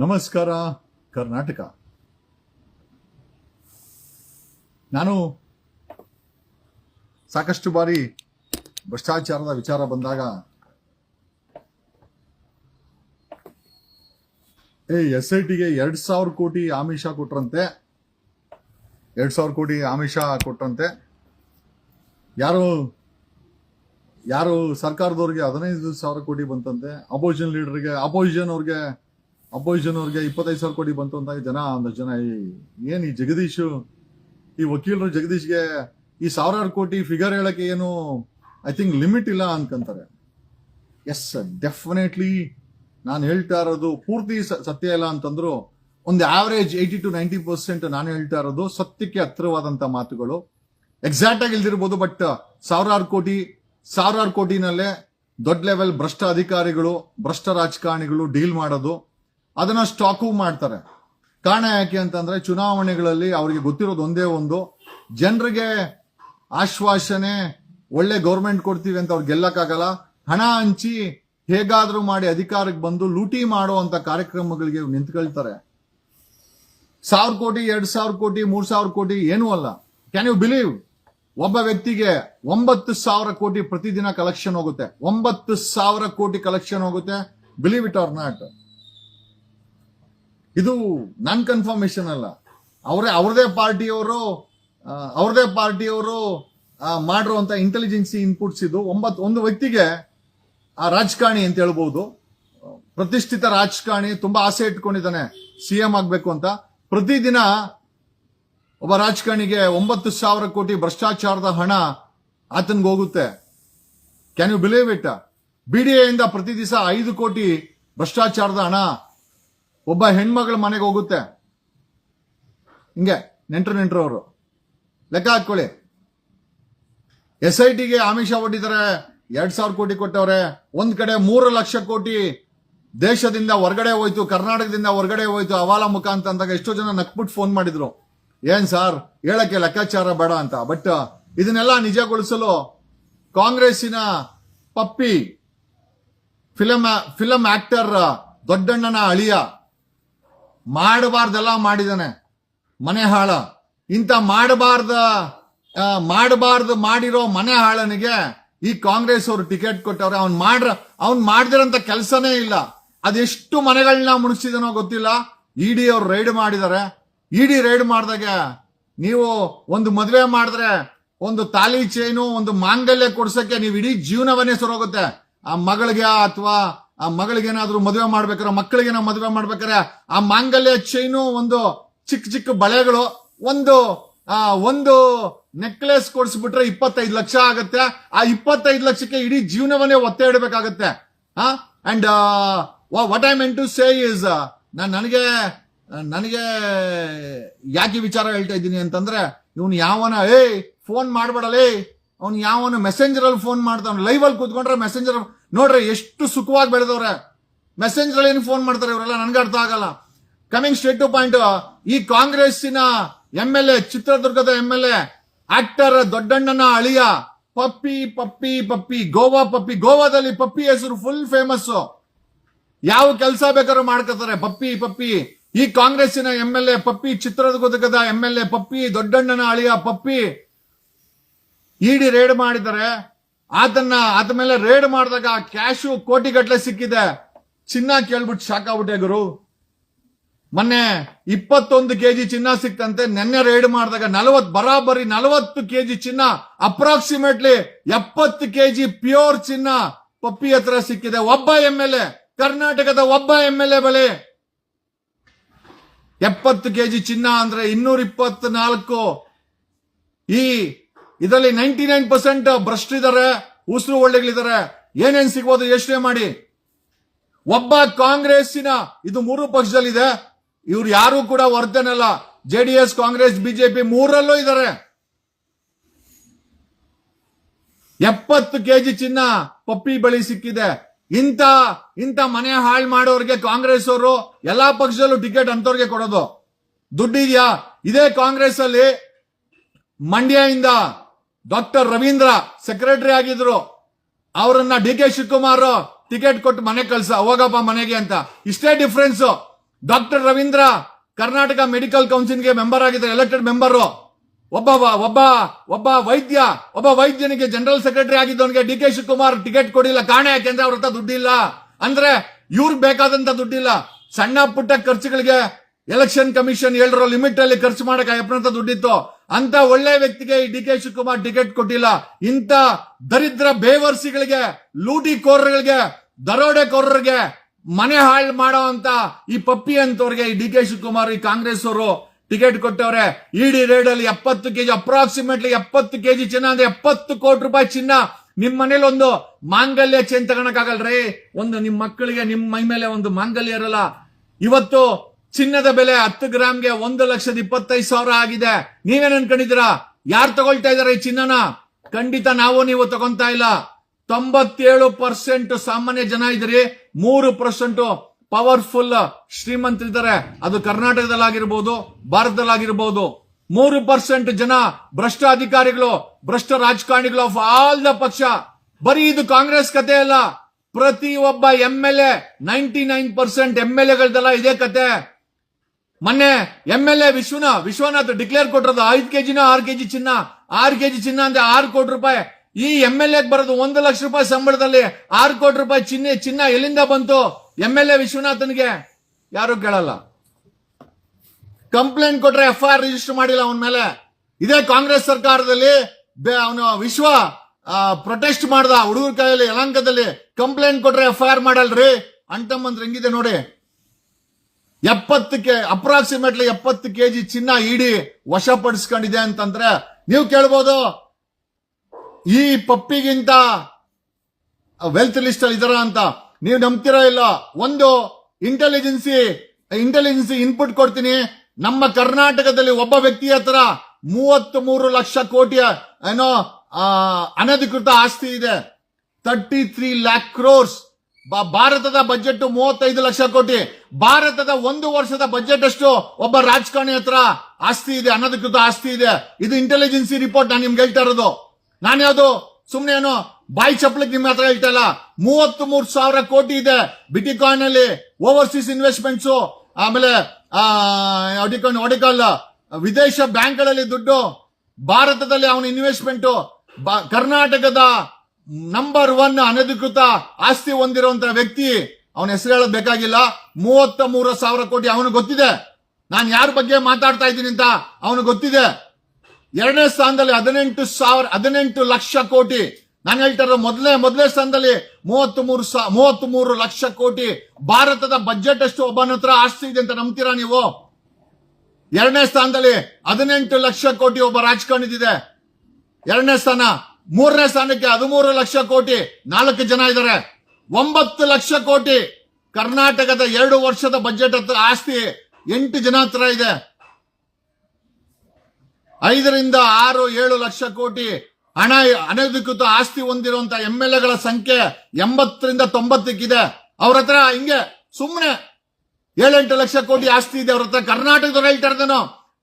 ನಮಸ್ಕಾರ, ಕರ್ನಾಟಕ. ನಾನು ಸಾಕಷ್ಟು ಬಾರಿ ಭ್ರಷ್ಟಾಚಾರದ ವಿಚಾರ ಬಂದಾಗ, ಏ, ಎಸ್ ಐ ಟಿಗೆ ಎರಡ್ ಸಾವಿರ ಕೋಟಿ ಆಮಿಷ ಕೊಟ್ರಂತೆ, ಎರಡ್ ಸಾವಿರ ಕೋಟಿ ಆಮಿಷ ಕೊಟ್ರಂತೆ, ಯಾರು ಯಾರು ಸರ್ಕಾರದವ್ರಿಗೆ ಹದಿನೈದು ಸಾವಿರ ಕೋಟಿ ಬಂತಂತೆ ಅಪೋಸಿಷನ್ ಲೀಡರ್ಗೆ ಅಪೋಸಿಷನ್ ಅವ್ರಿಗೆ ಅಪೋಸಿಷನ್ ಅವ್ರಿಗೆ ಇಪ್ಪತ್ತೈದು ಸಾವಿರ ಕೋಟಿ ಬಂತು ಅಂತ ಜನ ಒಂದಷ್ಟು ಜನ ಈ- ಏನು ಈ ಜಗದೀಶ್? ಈ ವಕೀಲರು ಜಗದೀಶ್ಗೆ ಈ ಸಾವಿರಾರು ಕೋಟಿ ಫಿಗರ್ ಹೇಳಕ್ಕೆ ಏನು ಐ ಥಿಂಕ್ ಲಿಮಿಟ್ ಇಲ್ಲ ಅನ್ಕೊಂತಾರೆ. ಎಸ್ ಡೆಫಿನೆಟ್ಲಿ ನಾನು ಹೇಳ್ತಾ ಇರೋದು ಪೂರ್ತಿ ಸತ್ಯ ಇಲ್ಲ ಅಂತಂದ್ರು, ಒಂದು average eighty to ninety percent ನಾನು ಹೇಳ್ತಾ ಇರೋದು ಸತ್ಯಕ್ಕೆ ಹತ್ರವಾದಂಥ ಮಾತುಗಳು. ಎಕ್ಸಾಕ್ಟ್ ಆಗಿ ಇಲ್ದಿರ್ಬೋದು ಬಟ್ ಸಾವಿರಾರು ಕೋಟಿ, ಸಾವಿರಾರು ಕೋಟಿನಲ್ಲೇ ದೊಡ್ಡ ಲೆವೆಲ್ ಭ್ರಷ್ಟ ಅಧಿಕಾರಿಗಳು, ಭ್ರಷ್ಟ ರಾಜಕಾರಣಿಗಳು ಡೀಲ್ ಮಾಡೋದು. ಅದನ್ನ ಸ್ಟಾಕು ಮಾಡ್ತಾರೆ. ಕಾರಣ ಯಾಕೆ ಅಂತಂದ್ರೆ ಚುನಾವಣೆಗಳಲ್ಲಿ ಅವರಿಗೆ ಗೊತ್ತಿರೋದು ಒಂದೇ ಒಂದು, ಜನರಿಗೆ ಆಶ್ವಾಸನೆ ಒಳ್ಳೆ ಗೌರ್ಮೆಂಟ್ ಕೊಡ್ತೀವಿ ಅಂತ ಅವ್ರಿಗೆ ಗೆಲ್ಲಕ್ಕಾಗಲ್ಲ. ಹಣ ಹಂಚಿ ಹೇಗಾದ್ರೂ ಮಾಡಿ ಅಧಿಕಾರಕ್ಕೆ ಬಂದು ಲೂಟಿ ಮಾಡುವಂತ ಕಾರ್ಯಕ್ರಮಗಳಿಗೆ ನಿಂತ್ಕೊಳ್ತಾರೆ. ಸಾವಿರ ಕೋಟಿ, ಎರಡ್ ಸಾವಿರ ಕೋಟಿ, ಮೂರ್ ಸಾವಿರ ಕೋಟಿ ಏನೂ ಅಲ್ಲ. ಕ್ಯಾನ್ ಯು ಬಿಲೀವ್ ಒಬ್ಬ ವ್ಯಕ್ತಿಗೆ ಒಂಬತ್ತು ಸಾವಿರ ಕೋಟಿ ಪ್ರತಿದಿನ ಕಲೆಕ್ಷನ್ ಹೋಗುತ್ತೆ. ಒಂಬತ್ತು ಸಾವಿರ ಕೋಟಿ ಕಲೆಕ್ಷನ್ ಹೋಗುತ್ತೆ. ಬಿಲೀವ್ ಇಟ್ ಆರ್ ನಾಟ್ ಇದು ನನ್ ಕನ್ಫರ್ಮೇಶನ್ ಅಲ್ಲ. ಅವರೇ ಅವ್ರದೇ ಪಾರ್ಟಿಯವರು ಅವ್ರದೇ ಪಾರ್ಟಿಯವರು ಮಾಡಿರುವಂತ ಇಂಟೆಲಿಜೆನ್ಸಿ ಇನ್ಪುಟ್ಸ್ ಇದು. ಒಂಬತ್ತು ಒಂದು ವ್ಯಕ್ತಿಗೆ ಆ ರಾಜಕಾರಣಿ ಅಂತ ಹೇಳ್ಬಹುದು ಪ್ರತಿಷ್ಠಿತ ರಾಜಕಾರಣಿ, ತುಂಬಾ ಆಸೆ ಇಟ್ಕೊಂಡಿದ್ದಾನೆ. ಸಿಎಂ ಆಗ್ಬೇಕು ಅಂತ. ಪ್ರತಿದಿನ ಒಬ್ಬ ರಾಜಕಾರಣಿಗೆ ಒಂಬತ್ತು ಸಾವಿರ ಕೋಟಿ ಭ್ರಷ್ಟಾಚಾರದ ಹಣ ಆತನ್ಗೆ ಹೋಗುತ್ತೆ. ಕ್ಯಾನ್ ಯು ಬಿಲೀವ್ ಇಟ್ ಬಿಡಿಎಯಿಂದ ಪ್ರತಿ ದಿವಸ ಐದು ಕೋಟಿ ಭ್ರಷ್ಟಾಚಾರದ ಹಣ ಒಬ್ಬ ಹೆಣ್ಮಗಳ ಮನೆಗೆ ಹೋಗುತ್ತೆ. ಹಿಂಗೆ ನೆಂಟರು ನೆಂಟರು ಅವರು. ಲೆಕ್ಕ ಹಾಕೊಳ್ಳಿ ಎಸ್ ಐ ಟಿಗೆ ಆಮಿಷ ಒಡ್ಡಿದ್ದಾರೆ ಎರಡ್ ಸಾವಿರ ಕೋಟಿ ಕೊಟ್ಟವ್ರೆ, ಒಂದ್ ಕಡೆ ಮೂರು ಲಕ್ಷ ಕೋಟಿ ದೇಶದಿಂದ ಹೊರಗಡೆ ಹೋಯ್ತು, ಕರ್ನಾಟಕದಿಂದ ಹೊರಗಡೆ ಹೋಯ್ತು ಅವಾಲ ಮುಖಾಂತ ಅಂದಾಗ ಎಷ್ಟೋ ಜನ ನಕ್ಬಿಟ್ಟು ಫೋನ್ ಮಾಡಿದ್ರು. ಏನ್ ಸಾರ್, ಹೇಳಕ್ಕೆ ಲೆಕ್ಕಾಚಾರ ಬೇಡ ಅಂತ. ಬಟ್ ಇದನ್ನೆಲ್ಲ ನಿಜಗೊಳಿಸಲು ಕಾಂಗ್ರೆಸ್ಸಿನ ಪಪ್ಪಿ ಫಿಲಂ ಫಿಲಂ ಆಕ್ಟರ್ ದೊಡ್ಡಣ್ಣನ ಅಳಿಯ ಮಾಡಬಾರ್ದೆಲ್ಲ ಮಾಡಿದಾನೆ. ಮನೆ ಹಾಳ. ಇಂಥ ಮಾಡಬಾರ್ದ ಮಾಡಬಾರ್ದು ಮಾಡಿರೋ ಮನೆ ಹಾಳನಿಗೆ ಈ ಕಾಂಗ್ರೆಸ್ ಅವರು ಟಿಕೆಟ್ ಕೊಟ್ಟವ್ರೆ, ಅವ್ನ್ ಮಾಡ್ರ, ಅವ್ನ್ ಮಾಡ್ದಿರಂತ ಕೆಲಸನೇ ಇಲ್ಲ. ಅದೆಷ್ಟು ಮನೆಗಳನ್ನ ಮುಣಿಸಿದನೋ ಗೊತ್ತಿಲ್ಲ. ಇಡಿ ಅವ್ರು ರೈಡ್ ಮಾಡಿದ್ದಾರೆ ಇಡಿ ರೈಡ್ ಮಾಡಿದಾಗ ನೀವು ಒಂದು ಮದುವೆ ಮಾಡಿದ್ರೆ ಒಂದು ತಾಲಿ ಚೈನು ಒಂದು ಮಾಂಗಲ್ಯ ಕೊಡ್ಸಕ್ಕೆ ನೀವು ಇಡೀ ಜೀವನವನ್ನೇ ಸರೋಗುತ್ತೆ. ಆ ಮಗಳಿಗೆ ಅಥವಾ ಆ ಮಗಳಿಗೇನಾದ್ರೂ ಮದುವೆ ಮಾಡ್ಬೇಕಾರೆ ನಾವು ಮದುವೆ ಮಾಡ್ಬೇಕಾರೆ ಆ ಮಾಂಗಲ್ಯ ಚೈನು ಒಂದು ಚಿಕ್ಕ ಚಿಕ್ಕ ಬಳೆಗಳು, ಒಂದು, ಆ, ಒಂದು ನೆಕ್ಲೆಸ್ ಕೊಡಿಸ್ಬಿಟ್ರೆ ಇಪ್ಪತ್ತೈದು ಲಕ್ಷ ಆಗತ್ತೆ. ಆ ಇಪ್ಪತ್ತೈದು ಲಕ್ಷಕ್ಕೆ ಇಡೀ ಜೀವನವನ್ನೇ ಒತ್ತೆ ಇಡಬೇಕಾಗತ್ತೆ. And what I mean to say is ನಾನು ನನಗೆ ನನಗೆ ಯಾಕೆ ವಿಚಾರ ಹೇಳ್ತಾ ಇದ್ದೀನಿ ಅಂತಂದ್ರೆ, ಇವನು ಯಾವನ, ಏಯ್ ಫೋನ್ ಮಾಡ್ಬೇಡಲೇ ಅವ್ನು ಯಾವನು ಮೆಸೆಂಜರ್ ಅಲ್ಲಿ ಫೋನ್ ಮಾಡ್ತಾವ ಲೈವ್ ಅಲ್ಲಿ ಕೂತ್ಕೊಂಡ್ರೆ ಮೆಸೆಂಜರ್ ನೋಡ್ರಿ, ಎಷ್ಟು ಸುಖವಾಗಿ ಬೆಳೆದವ್ರೆ. ಮೆಸೆಂಜರ್ ಅಲ್ಲಿ ಏನು ಫೋನ್ ಮಾಡ್ತಾರೆ ಇವರೆಲ್ಲ? ನನಗೆ ಅರ್ಥ ಆಗಲ್ಲ. ಕಮಿಂಗ್ ಸ್ಟ್ರೇಟ್ ಟು ಪಾಯಿಂಟ್ ಈ ಕಾಂಗ್ರೆಸ್ಸಿನ ಎಂ ಎಲ್ ಎ ಚಿತ್ರದುರ್ಗದ ಎಂ ಎಲ್ ಎ ಆಕ್ಟರ್ ದೊಡ್ಡಣ್ಣನ ಅಳಿಯ. ಪಪ್ಪಿ ಪಪ್ಪಿ ಪಪ್ಪಿ. ಗೋವಾ ಪಪ್ಪಿ. ಗೋವಾದಲ್ಲಿ ಪಪ್ಪಿ ಹೆಸರು ಫುಲ್ ಫೇಮಸ್ ಯಾವ ಕೆಲಸ ಬೇಕಾದ್ರೂ ಮಾಡ್ಕೋತಾರೆ. ಪಪ್ಪಿ ಪಪ್ಪಿ. ಈ ಕಾಂಗ್ರೆಸ್ಸಿನ ಎಂ ಎಲ್ ಎ ಪಪ್ಪಿ, ಚಿತ್ರದುರ್ಗದ ಎಂ ಎಲ್ ಎ ಪಪ್ಪಿ, ದೊಡ್ಡಣ್ಣನ ಅಳಿಯ ಪಪ್ಪಿ. ಇಡಿ ರೇಡ್ ಮಾಡಿದ್ದಾರೆ ಅದನ್ನ ಅದ ಮೇಲೆ ರೇಡ್ ಮಾಡಿದಾಗ ಕ್ಯಾಶು ಕೋಟಿ ಗಟ್ಲೆ ಸಿಕ್ಕಿದೆ. ಚಿನ್ನ ಕೇಳ್ಬಿಟ್ಟು ಶಾಕ್ ಗುರು. ಮೊನ್ನೆ ಇಪ್ಪತ್ತೊಂದು ಕೆಜಿ ಚಿನ್ನ ಸಿಕ್ತಂತೆ, ನೆನ್ನೆ ರೇಡ್ ಮಾಡಿದಾಗ ನಲವತ್ ಬರಾಬರಿ ನಲವತ್ತು ಕೆಜಿ ಚಿನ್ನ ಅಪ್ರಾಕ್ಸಿಮೇಟ್ಲಿ ಎಪ್ಪತ್ತು ಕೆಜಿ ಪ್ಯೂರ್ ಚಿನ್ನ ಪಪ್ಪಿ ಹತ್ರ ಸಿಕ್ಕಿದೆ. ಒಬ್ಬ ಎಂ ಎಲ್ ಎ, ಕರ್ನಾಟಕದ ಒಬ್ಬ ಎಂ ಎಲ್ ಎ ಬಳಿ. ಎಪ್ಪತ್ತು ಕೆಜಿ ಚಿನ್ನ ಅಂದ್ರೆ ಇನ್ನೂರ ಇಪ್ಪತ್ನಾಲ್ಕು ಈ ಇದರಲ್ಲಿ ನೈಂಟಿ ನೈನ್ ಪರ್ಸೆಂಟ್ ಭ್ರಷ್ಟಿದ್ದಾರೆ ಉಸಿರು ಒಳ್ಳೆಗಳಿದ್ದಾರೆ ಏನೇನ್ ಸಿಗ್ಬೋದು ಯೋಚನೆ ಮಾಡಿ. ಒಬ್ಬ ಕಾಂಗ್ರೆಸ್ಸಿನ, ಇದು ಮೂರು ಪಕ್ಷದಲ್ಲಿದೆ, ಇವ್ರು ಯಾರು ಕೂಡ ವರ್ತನೆಲ್ಲ ಜೆಡಿಎಸ್ ಕಾಂಗ್ರೆಸ್ ಬಿಜೆಪಿ ಮೂರಲ್ಲೂ ಇದ್ದಾರೆ ಎಪ್ಪತ್ತು ಕೆಜಿ ಚಿನ್ನ ಪಪ್ಪಿ ಬಳಿ ಸಿಕ್ಕಿದೆ. ಇಂತ ಇಂತ ಮನೆ ಹಾಳು ಮಾಡೋರಿಗೆ ಕಾಂಗ್ರೆಸ್ ಅವರು ಎಲ್ಲಾ ಪಕ್ಷದಲ್ಲೂ ಟಿಕೆಟ್ ಅಂತವ್ರಿಗೆ ಕೊಡೋದು. ದುಡ್ಡಿದ್ಯಾ? ಇದೇ ಕಾಂಗ್ರೆಸ್ ಅಲ್ಲಿ ಮಂಡ್ಯದಿಂದ ಡಾಕ್ಟರ್ ರವೀಂದ್ರ ಸೆಕ್ರೆಟರಿ ಆಗಿದ್ರು. ಅವರನ್ನ ಡಿ ಕೆ ಶಿವಕುಮಾರ್ ಟಿಕೆಟ್ ಕೊಟ್ಟು ಮನೆ ಕಳ್ಸ, ಹೋಗಪ್ಪ ಮನೆಗೆ ಅಂತ. ಇಷ್ಟೇ difference doctor Ravindra Karnataka medical ಕೌನ್ಸಿಲ್ಗೆ member ಆಗಿದ್ದಾರೆ ಎಲೆಕ್ಟೆಡ್ ಮೆಂಬರ್ ಒಬ್ಬ ಒಬ್ಬ ಒಬ್ಬ ವೈದ್ಯ, ಒಬ್ಬ ವೈದ್ಯನಿಗೆ ಜನರಲ್ ಸೆಕ್ರೆಟರಿ ಆಗಿದ್ದವನಿಗೆ ಡಿ ಕೆ ಶಿವಕುಮಾರ್ ಟಿಕೆಟ್ ಕೊಡಿಲ್ಲ. ಕಾರಣ ಯಾಕೆಂದ್ರೆ ಅವ್ರ ಹತ್ರ ದುಡ್ಡಿಲ್ಲ. ಅಂದ್ರೆ ಇವ್ರಿಗೆ ಬೇಕಾದಂತ ದುಡ್ಡಿಲ್ಲ. ಸಣ್ಣ ಪುಟ್ಟ ಖರ್ಚುಗಳಿಗೆ ಎಲೆಕ್ಷನ್ ಕಮಿಷನ್ ಹೇಳಿರೋ ಲಿಮಿಟ್ ಅಲ್ಲಿ ಖರ್ಚು ಮಾಡಕ್ಕೆ ಅಯ್ಯಪ್ಪನಂತ ದುಡ್ಡಿತ್ತು. ಅಂತ ಒಳ್ಳೆ ವ್ಯಕ್ತಿಗೆ ಡಿ ಕೆ ಶಿವಕುಮಾರ್ ಟಿಕೆಟ್ ಕೊಟ್ಟಿಲ್ಲ. ಇಂತ ದರಿದ್ರ ಬೇವರ್ಸಿಗಳಿಗೆ, ಲೂಟಿಕೋರರಿಗೆ, ದರೋಡೆಕೋರರಿಗೆ ಮನೆ ಹಾಳು ಮಾಡೋ ಅಂತ ಈ ಪಪ್ಪಿ ಅಂತವ್ರಿಗೆ ಈ ಡಿ ಕೆ ಶಿವಕುಮಾರ್, ಈ ಕಾಂಗ್ರೆಸ್ ಅವರು ಟಿಕೆಟ್ ಕೊಟ್ಟವ್ರೆ. ಇಡಿ ರೇಡ್ ಅಲ್ಲಿ ಎಪ್ಪತ್ತು ಕೆಜಿ ಅಪ್ರಾಕ್ಸಿಮೇಟ್ಲಿ ಎಪ್ಪತ್ತು ಕೆಜಿ ಚಿನ್ನ ಅಂದ್ರೆ ಎಪ್ಪತ್ತು ಕೋಟಿ ರೂಪಾಯಿ ಚಿನ್ನ. ನಿಮ್ ಮನೇಲಿ ಒಂದು ಮಾಂಗಲ್ಯ ಚೇನ್ ತಗೊಳಕ್ಕಾಗಲ್ರಿ? ಒಂದು ನಿಮ್ ಮಕ್ಕಳಿಗೆ, ನಿಮ್ ಮೈ ಮೇಲೆ ಒಂದು ಮಾಂಗಲ್ಯ ಇರಲ್ಲ. ಇವತ್ತು ಚಿನ್ನದ ಬೆಲೆ ಹತ್ತು ಗ್ರಾಮ್ಗೆ ಒಂದು ಲಕ್ಷದ ಇಪ್ಪತ್ತೈದು ಸಾವಿರ ಆಗಿದೆ. ನೀವೇನ್ ಅನ್ಕೊಂಡಿದ್ದೀರಾ ಯಾರು ತಗೊಳ್ತಾ ಇದಾರೆ ಈ ಚಿನ್ನನ? ಖಂಡಿತ ನಾವು ನೀವು ತಗೊಂತಾ ಇಲ್ಲ. ತೊಂಬತ್ತೇಳು ಪರ್ಸೆಂಟ್ ಸಾಮಾನ್ಯ ಜನ ಇದ್ರಿ ಮೂರು ಪರ್ಸೆಂಟ್ ಪವರ್ಫುಲ್ ಶ್ರೀಮಂತರಿದ್ದಾರೆ. ಅದು ಕರ್ನಾಟಕದಲ್ಲಾಗಿರ್ಬೋದು, ಭಾರತದಲ್ಲಾಗಿರ್ಬೋದು. ಮೂರು ಪರ್ಸೆಂಟ್ ಜನ ಭ್ರಷ್ಟ ಅಧಿಕಾರಿಗಳು ಭ್ರಷ್ಟ ರಾಜಕಾರಣಿಗಳು ಆಫ್ ಆಲ್ ದ ಪಕ್ಷ. ಬರೀ ಇದು ಕಾಂಗ್ರೆಸ್ ಕತೆ ಅಲ್ಲ. ಪ್ರತಿ ಒಬ್ಬ M L A, ninety nine percent M L ಎಗಳದೆಲ್ಲ ಇದೇ ಕತೆ. ಮೊನ್ನೆ ಎಂ ಎಲ್ ಎ ವಿಶ್ವನ, ವಿಶ್ವನಾಥ್ ಡಿಕ್ಲೇರ್ ಕೊಟ್ಟಿರೋದು ಐದು ಕೆಜಿನ ಆರು ಕೆಜಿ ಚಿನ್ನ, ಆರು ಕೆಜಿ ಚಿನ್ನ ಅಂದ್ರೆ ಆರು ಕೋಟಿ ರೂಪಾಯಿ. ಈ ಎಂ ಎಲ್ ಎಗ್ ಬರೋದು ಒಂದು ಲಕ್ಷ ರೂಪಾಯಿ ಸಂಬಳದಲ್ಲಿ ಆರು ಕೋಟಿ ರೂಪಾಯಿ ಚಿನ್ನ ಚಿನ್ನ ಎಲ್ಲಿಂದ ಬಂತು? ಎಂ ಎಲ್ ಎ ವಿಶ್ವನಾಥನ್ಗೆ. ಯಾರು ಕೇಳಲ್ಲ. ಕಂಪ್ಲೇಂಟ್ ಕೊಟ್ರೆ ಎಫ್ ಐ ಆರ್ ರಿಜಿಸ್ಟರ್ ಮಾಡಿಲ್ಲ ಅವನ ಮೇಲೆ. ಇದೇ ಕಾಂಗ್ರೆಸ್ ಸರ್ಕಾರದಲ್ಲಿ ಅವನು ವಿಶ್ವ ಪ್ರೊಟೆಸ್ಟ್ ಮಾಡ್ದ ಹುಡುಗರ ಕೈಯಲ್ಲಿ ಯಲಂಕದಲ್ಲಿ ಕಂಪ್ಲೇಂಟ್ ಕೊಟ್ರೆ ಎಫ್ ಐ ಆರ್ ಮಾಡಲ್ರಿ? ಅಂಟಮ್ಮಂತ್ರ ಹೆಂಗಿದೆ ನೋಡಿ. ಎಪ್ಪತ್ತಕ್ಕೆ ಅಪ್ರಾಕ್ಸಿಮೇಟ್ಲಿ ಎಪ್ಪತ್ತು ಕೆ ಜಿ ಚಿನ್ನ ಇಡಿ ವಶಪಡಿಸ್ಕೊಂಡಿದೆ ಅಂತಂದ್ರೆ ನೀವು ಕೇಳ್ಬೋದು. ಈ ಪಪ್ಪಿಗಿಂತ ವೆಲ್ತ್ ಲಿಸ್ಟ್ ಅಲ್ಲಿ ಇದರ ಅಂತ ನೀವು ನಂಬ್ತಿರೋ ಇಲ್ಲ? ಒಂದು ಇಂಟೆಲಿಜೆನ್ಸಿ ಇಂಟೆಲಿಜೆನ್ಸಿ ಇನ್ಪುಟ್ ಕೊಡ್ತೀನಿ. ನಮ್ಮ ಕರ್ನಾಟಕದಲ್ಲಿ ಒಬ್ಬ ವ್ಯಕ್ತಿ ಹತ್ರ ಮೂವತ್ತ್ ಮೂರು ಲಕ್ಷ ಕೋಟಿಯ ಏನೋ ಅನಧಿಕೃತ ಆಸ್ತಿ ಇದೆ. ತರ್ಟಿ ತ್ರೀ ಲ್ಯಾಕ್ ಕ್ರೋರ್ಸ್ ಭಾರತದ ಬಜೆಟ್ ಮೂವತ್ತೈದು ಲಕ್ಷ ಕೋಟಿ. ಭಾರತದ ಒಂದು ವರ್ಷದ ಬಜೆಟ್ ಅಷ್ಟು ಒಬ್ಬ ರಾಜಕಾರಣಿ ಹತ್ರ ಆಸ್ತಿ ಇದೆ ಅನಧಿಕೃತ ಆಸ್ತಿ ಇದೆ. ಇದು ಇಂಟೆಲಿಜೆನ್ಸಿ ರಿಪೋರ್ಟ್ ನಾನು ನಿಮ್ಗೆ ಹೇಳ್ತಾ ಇರೋದು. ನಾನು ಯಾವುದು? ಸುಮ್ನೆ ಏನು? ಬಾಯಿ ಚಪ್ಪಲಿಗೆ ನಿಮ್ಮ ಹತ್ರ ಹೇಳ್ತಾ ಇಲ್ಲ. ಮೂವತ್ತ್ ಮೂರು ಸಾವಿರ ಕೋಟಿ ಇದೆ ಬಿಟಿಕಾಯಿನ್ ಅಲ್ಲಿ ಓವರ್ಸೀಸ್ ಇನ್ವೆಸ್ಟ್ಮೆಂಟ್ಸ್ ಆಮೇಲೆ ಒಡಿಕಲ್ ವಿದೇಶ ಬ್ಯಾಂಕ್ಗಳಲ್ಲಿ ದುಡ್ಡು, ಭಾರತದಲ್ಲಿ ಅವನ ಇನ್ವೆಸ್ಟ್ಮೆಂಟ್ ಕರ್ನಾಟಕದ ನಂಬರ್ ಒನ್ ಅನಧಿಕೃತ ಆಸ್ತಿ ಹೊಂದಿರುವಂತ ವ್ಯಕ್ತಿ, ಅವನ ಹೆಸರು ಹೇಳೋದ್ ಬೇಕಾಗಿಲ್ಲ. ಮೂವತ್ತ ಮೂರು ಸಾವಿರ ಕೋಟಿ ಅವನು ಗೊತ್ತಿದೆ. ನಾನು ಯಾರ ಬಗ್ಗೆ ಮಾತಾಡ್ತಾ ಇದ್ದೀನಿ ಅಂತ ಅವನು ಗೊತ್ತಿದೆ. ಎರಡನೇ ಸ್ಥಾನದಲ್ಲಿ ಹದಿನೆಂಟು ಸಾವಿರ, ಹದಿನೆಂಟು ಲಕ್ಷ ಕೋಟಿ. ನಾನು ಹೇಳ್ತಾ ಮೊದಲೇ ಮೊದಲನೇ ಮೊದಲನೇ ಸ್ಥಾನದಲ್ಲಿ ಮೂವತ್ತ್ ಮೂರು ಮೂವತ್ತ್ ಮೂರು ಲಕ್ಷ ಕೋಟಿ. ಭಾರತದ ಬಜೆಟ್ ಅಷ್ಟು ಒಬ್ಬನ ಹತ್ರ ಆಸ್ತಿ ಇದೆ ಅಂತ ನಂಬ್ತೀರಾ ನೀವು? ಎರಡನೇ ಸ್ಥಾನದಲ್ಲಿ ಹದಿನೆಂಟು ಲಕ್ಷ ಕೋಟಿ ಒಬ್ಬ ರಾಜಕಾರಣಿದಿದೆ. ಎರಡನೇ ಸ್ಥಾನ ಮೂರನೇ ಸ್ಥಾನಕ್ಕೆ ಹದಿಮೂರು ಲಕ್ಷ ಕೋಟಿ ನಾಲ್ಕು ಜನ ಇದ್ದಾರೆ. ಒಂಬತ್ತು ಲಕ್ಷ ಕೋಟಿ ಕರ್ನಾಟಕದ ಎರಡು ವರ್ಷದ ಬಜೆಟ್ ಹತ್ರ ಆಸ್ತಿ ಎಂಟು ಜನ ಹತ್ರ ಇದೆ. ಐದರಿಂದ ಆರು, ಏಳು ಲಕ್ಷ ಕೋಟಿ ಹಣ, ಅನಧಿಕೃತ ಆಸ್ತಿ ಹೊಂದಿರುವಂತ ಎಂ ಎಲ್ ಎಗಳ ಸಂಖ್ಯೆ ಎಂಬತ್ತರಿಂದ ತೊಂಬತ್ತಕ್ಕಿದೆ. ಅವ್ರ ಹತ್ರ ಹಿಂಗೆ ಸುಮ್ಮನೆ ಏಳೆಂಟು ಲಕ್ಷ ಕೋಟಿ ಆಸ್ತಿ ಇದೆ. ಅವ್ರ ಹತ್ರ ಕರ್ನಾಟಕದವ್ರು ಹೇಳ್ತಾ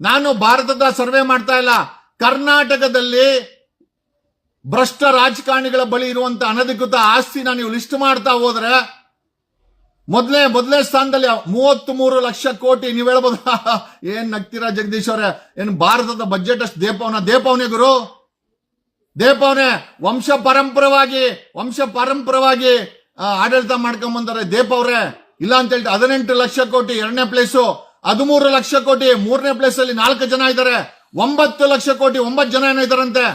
ನಾನು ಭಾರತದ ಸರ್ವೆ ಮಾಡ್ತಾ ಇಲ್ಲ. ಕರ್ನಾಟಕದಲ್ಲಿ ಭ್ರಷ್ಟ ರಾಜಕಾರಣಿಗಳ ಬಳಿ ಇರುವಂತ ಅನಧಿಕೃತ ಆಸ್ತಿನ ನೀವು ಲಿಸ್ಟ್ ಮಾಡ್ತಾ ಹೋದ್ರೆ, ಮೊದಲೇ ಮೊದಲನೇ ಸ್ಥಾನದಲ್ಲಿ ಮೂವತ್ತ್ ಮೂರು ಲಕ್ಷ ಕೋಟಿ, ನೀವು ಹೇಳ್ಬೋದ ಏನ್ ನಗ್ತೀರಾ ಜಗದೀಶ್ ಅವರೇ? ಏನ್ ಭಾರತದ ಬಜೆಟ್ ಅಷ್ಟು ದೇಪವನ? ದೇಪವನೇ ಗುರು? ದೇಪವನೇ? ವಂಶ ಪರಂಪರವಾಗಿ ವಂಶ ಪರಂಪರವಾಗಿ ಆಡಳಿತ ಮಾಡ್ಕೊಂಡ್ ಬಂದಾರೆ ದೇಪ ಅವ್ರೆ. ಇಲ್ಲ ಅಂತ ಹೇಳ್ತಾ, ಹದಿನೆಂಟು ಲಕ್ಷ ಕೋಟಿ, ಎರಡನೇ ಪ್ಲೇಸು ಹದಿಮೂರು ಲಕ್ಷ ಕೋಟಿ, ಮೂರನೇ ಪ್ಲೇಸ್ ಅಲ್ಲಿ ನಾಲ್ಕು ಜನ ಇದ್ದಾರೆ ಒಂಬತ್ತು ಲಕ್ಷ ಕೋಟಿ, ಒಂಬತ್ತು ಜನ ಏನೋ ಇದಾರಂತೆ.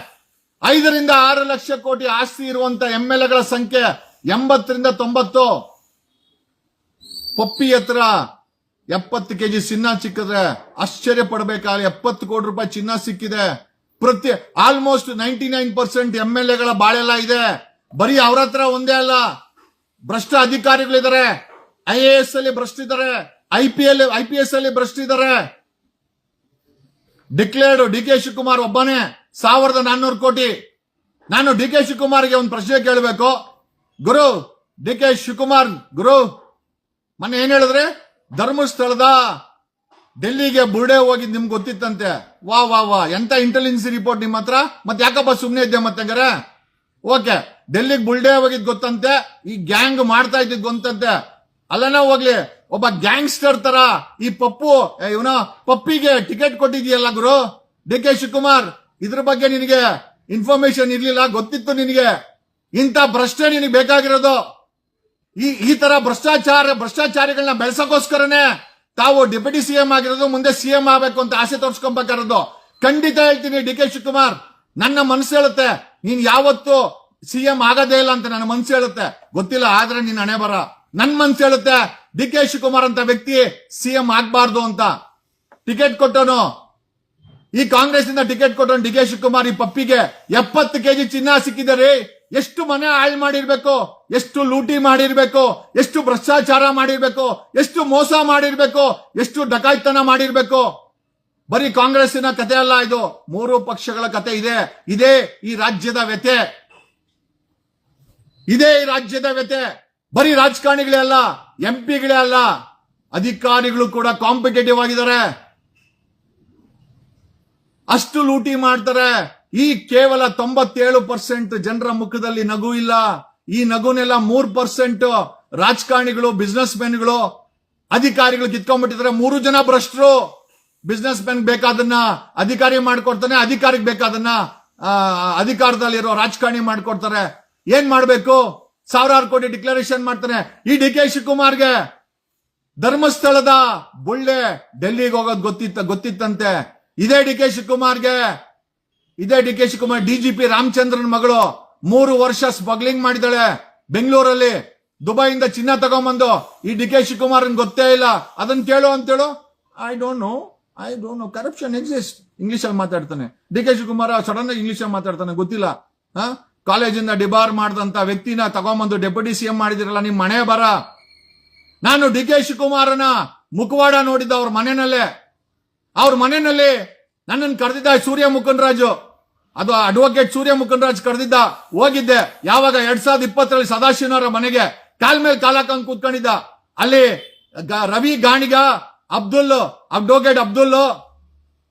ಐದರಿಂದ ಆರು ಲಕ್ಷ ಕೋಟಿ ಆಸ್ತಿ ಇರುವಂತ ಎಂ ಎಲ್ ಎಗಳ ಸಂಖ್ಯೆ ಎಂಬತ್ತರಿಂದ ತೊಂಬತ್ತು. ಪಪ್ಪಿ ಹತ್ರ ಎಪ್ಪತ್ತು ಕೆಜಿ ಚಿನ್ನ ಸಿಕ್ಕಿದ್ರೆ ಆಶ್ಚರ್ಯ ಪಡಬೇಕಾದ್ರೆ ಎಪ್ಪತ್ತು ಕೋಟಿ ರೂಪಾಯಿ ಚಿನ್ನ ಸಿಕ್ಕಿದೆ. ಪ್ರತಿ almost ninety nine percent M L ಎಗಳ ಬಾಳೆಲ್ಲ ಇದೆ. ಬರೀ ಅವ್ರ ಹತ್ರ ಒಂದೇ ಅಲ್ಲ. ಭ್ರಷ್ಟ ಅಧಿಕಾರಿಗಳಿದ್ದಾರೆ. ಐ ಎ ಎಸ್ ಅಲ್ಲಿ ಭ್ರಷ್ಟ ಇದ್ದಾರೆ. I P L, I P S ಅಲ್ಲಿ ಭ್ರಷ್ಟ ಇದ್ದಾರೆ. ಡಿಕ್ಲೇರ್ಡ್ ಡಿ ಕೆ ಶಿವಕುಮಾರ್ ಒಬ್ಬನೇ. ಸಾವಿರದ ನಾನ್ನೂರು ಕೋಟಿ. ನಾನು ಡಿ ಕೆ ಶಿವಕುಮಾರ್ಗೆ ಒಂದು ಪ್ರಶ್ನೆ ಕೇಳಬೇಕು. ಗುರು, ಡಿ ಕೆ ಶಿವಕುಮಾರ್, ಗುರು, ಮೊನ್ನೆ ಏನ್ ಹೇಳಿದ್ರೆ? ಧರ್ಮಸ್ಥಳದ ಡೆಲ್ಲಿಗೆ ಬುರ್ಡೆ ಹೋಗಿದ್ ನಿಮ್ಗೆ ಗೊತ್ತಿತ್ತಂತೆ. ವಾ ವಾ ವಾ, ಎಂತ ಇಂಟೆಲಿಜೆನ್ಸ್ ರಿಪೋರ್ಟ್ ನಿಮ್ಮ ಹತ್ರ? ಮತ್ತೆ ಯಾಕಪ್ಪ ಸುಮ್ನೆ ಇದ್ದೆ ಮತ್ತೆ ಓಕೆ, ಡೆಲ್ಲಿಗೆ ಬುಲ್ಡೆ ಹೋಗಿದ್ ಗೊತ್ತಂತೆ, ಈ ಗ್ಯಾಂಗ್ ಮಾಡ್ತಾ ಇದ್ದಿದ್ ಗೊತ್ತಂತೆ. ಅಲ್ಲನ ಹೋಗ್ಲಿ, ಒಬ್ಬ ಗ್ಯಾಂಗ್ಸ್ಟರ್ ತರ ಈ ಪಪ್ಪು ಇವನ ಪಪ್ಪಿಗೆ ಟಿಕೆಟ್ ಕೊಟ್ಟಿದ್ಯಲ್ಲ ಗುರು? ಡಿ ಕೆ ಶಿವಕುಮಾರ್ ಇದ್ರ ಬಗ್ಗೆ ನಿನಗೆ ಇನ್ಫಾರ್ಮೇಶನ್ ಇರ್ಲಿಲ್ಲ, ಗೊತ್ತಿತ್ತು ನಿನಗೆ. ಇಂಥ ಭ್ರಷ್ಟೆ ನಿನಗೆ ಬೇಕಾಗಿರೋದು. ಈ ಈ ತರ ಭ್ರಷ್ಟಾಚಾರ, ಭ್ರಷ್ಟಾಚಾರಿಗಳನ್ನ ಬೆಳೆಸೋಕೋಸ್ಕರನೇ ತಾವು ಡೆಪ್ಯೂಟಿ ಸಿಎಂ ಆಗಿರೋದು, ಮುಂದೆ ಸಿಎಂ ಆಗಬೇಕು ಅಂತ ಆಸೆ ತೋರಿಸ್ಕೊಬೇಕಾಗಿರೋದು. ಖಂಡಿತ ಹೇಳ್ತೀನಿ ಡಿ ಕೆ ಶಿವಕುಮಾರ್, ನನ್ನ ಮನಸ್ಸು ಹೇಳುತ್ತೆ, ನೀನ್ ಯಾವತ್ತು ಸಿಎಂ ಆಗೋದೇ ಇಲ್ಲ ಅಂತ ನನ್ನ ಮನ್ಸು ಹೇಳುತ್ತೆ. ಗೊತ್ತಿಲ್ಲ, ಆದ್ರೆ ನೀನ್ ಹಣೆ ಬರ. ನನ್ ಮನ್ಸು ಹೇಳುತ್ತೆ, ಡಿ ಕೆ ಶಿವಕುಮಾರ್ ಅಂತ ವ್ಯಕ್ತಿ ಸಿಎಂ ಆಗ್ಬಾರ್ದು ಅಂತ. ಟಿಕೆಟ್ ಕೊಟ್ಟೋನು ಈ ಕಾಂಗ್ರೆಸ್ ಇಂದ ಟಿಕೆಟ್ ಕೊಟ್ಟವನು ಡಿ ಕೆ ಶಿವಕುಮಾರ್, ಈ ಪಪ್ಪಿಗೆ ಎಪ್ಪತ್ತು ಕೆಜಿ ಚಿನ್ನ ಸಿಕ್ಕಿದ್ದಾರೆ ರೀ ಎಷ್ಟು ಮನೆ ಹಾಳು ಮಾಡಿರ್ಬೇಕು, ಎಷ್ಟು ಲೂಟಿ ಮಾಡಿರ್ಬೇಕು, ಎಷ್ಟು ಭ್ರಷ್ಟಾಚಾರ ಮಾಡಿರ್ಬೇಕು, ಎಷ್ಟು ಮೋಸ ಮಾಡಿರ್ಬೇಕು, ಎಷ್ಟು ಡಕಾಯ್ತನ ಮಾಡಿರ್ಬೇಕು. ಬರೀ ಕಾಂಗ್ರೆಸ್ಸಿನ ಕತೆ ಅಲ್ಲ ಇದು, ಮೂರು ಪಕ್ಷಗಳ ಕತೆ ಇದೆ. ಇದೇ ಈ ರಾಜ್ಯದ ವ್ಯತೆ ಇದೇ ಈ ರಾಜ್ಯದ ವ್ಯತೆ ಬರೀ ರಾಜಕಾರಣಿಗಳೇ ಅಲ್ಲ, ಎಂ ಪಿಗಳೇ ಅಲ್ಲ, ಅಧಿಕಾರಿಗಳು ಕೂಡ ಕಾಂಪಿಟೇಟಿವ್ ಆಗಿದ್ದಾರೆ. ಅಷ್ಟು ಲೂಟಿ ಮಾಡ್ತಾರೆ. ಈ ಕೇವಲ ತೊಂಬತ್ತೇಳು ಪರ್ಸೆಂಟ್ ಜನರ ಮುಖದಲ್ಲಿ ನಗು ಇಲ್ಲ. ಈ ನಗುನೆಲ್ಲ ಮೂರ್ ಪರ್ಸೆಂಟ್ ರಾಜಕಾರಣಿಗಳು ಬಿಸ್ನೆಸ್ ಮೆನ್ಗಳು ಅಧಿಕಾರಿಗಳು ಕಿತ್ಕೊಂಡ್ಬಿಟ್ಟಿದ್ರೆ ಮೂರು ಜನ ಭ್ರಷ್ಟರು. ಬಿಸ್ನೆಸ್ ಮೆನ್ ಬೇಕಾದನ್ನ ಅಧಿಕಾರಿ ಮಾಡ್ಕೊಡ್ತಾನೆ, ಅಧಿಕಾರಿಗೆ ಬೇಕಾದನ್ನ ಅಧಿಕಾರದಲ್ಲಿರೋ ರಾಜಕಾರಣಿ ಮಾಡ್ಕೊಡ್ತಾರೆ. ಏನ್ ಮಾಡ್ಬೇಕು? ಸಾವಿರಾರು ಕೋಟಿ ಡಿಕ್ಲರೇಷನ್ ಮಾಡ್ತಾನೆ. ಈ ಡಿ ಕೆ ಶಿವಕುಮಾರ್ಗೆ ಧರ್ಮಸ್ಥಳದ ಬುಳ್ಳೆ ಡೆಲ್ಲಿಗೆ ಹೋಗೋದು ಗೊತ್ತಿತ್ತ, ಗೊತ್ತಿತ್ತಂತೆ. ಇದೇ ಡಿ ಕೆ ಶಿವಕುಮಾರ್ಗೆ, ಇದೇ D K Shivakumar P Ramachandran ಮಗಳು ಮೂರು ವರ್ಷ ಸ್ಮಗ್ಲಿಂಗ್ ಮಾಡಿದಾಳೆ ಬೆಂಗಳೂರಲ್ಲಿ. ದುಬೈಯಿಂದ ಚಿನ್ನ ತಗೊಂಬಂದು ಈ ಡಿ ಕೆ ಶಿವಕುಮಾರ್ ಗೊತ್ತೇ ಇಲ್ಲ. ಅದನ್ನ ಕೇಳು ಅಂತೇಳು I don't know I don't know corruption exist English ಅಲ್ಲಿ ಮಾತಾಡ್ತಾನೆ. ಡಿ ಕೆ ಶಿವಕುಮಾರ್ ಸಡನ್ ಆಗಿ ಇಂಗ್ಲಿಷ್ ಅಲ್ಲಿ ಮಾತಾಡ್ತಾನೆ. ಗೊತ್ತಿಲ್ಲ. ಹಾ? ಕಾಲೇಜಿಂದ ಡಿಬಾರ್ ಮಾಡಿದಂತ ವ್ಯಕ್ತಿನ ತಗೊಂಬಂದು ಡೆಪ್ಯೂಟಿ ಸಿಎಂ ಮಾಡಿದಿರಲ್ಲ, ನಿಮ್ ಮನೆ ಬರ. ನಾನು ಡಿ ಕೆ ಶಿವಕುಮಾರನ ಮುಖವಾಡ ನೋಡಿದ್ದ ಅವ್ರ ಮನೆಯಲ್ಲೇ. ಅವ್ರ ಮನೆಯಲ್ಲಿ ನನ್ನನ್ನು ಕರೆದಿದ್ದ ಸೂರ್ಯ ಮುಖಂಡರಾಜು ಅದು ಅಡ್ವೊಕೇಟ್ ಸೂರ್ಯ ಮುಖಂಡರಾಜ್ ಕರೆದಿದ್ದ. ಹೋಗಿದ್ದೆ. ಯಾವಾಗ ಎರಡ್ ಸಾವಿರದ ಇಪ್ಪತ್ತರಲ್ಲಿ ಸದಾಶಿವನವರ ಮನೆಗೆ ಕಾಲ್ ಮೇಲೆ ಕೂತ್ಕೊಂಡಿದ್ದ. ಅಲ್ಲಿ Ravi Ganiga Abdul, advocate Abdul,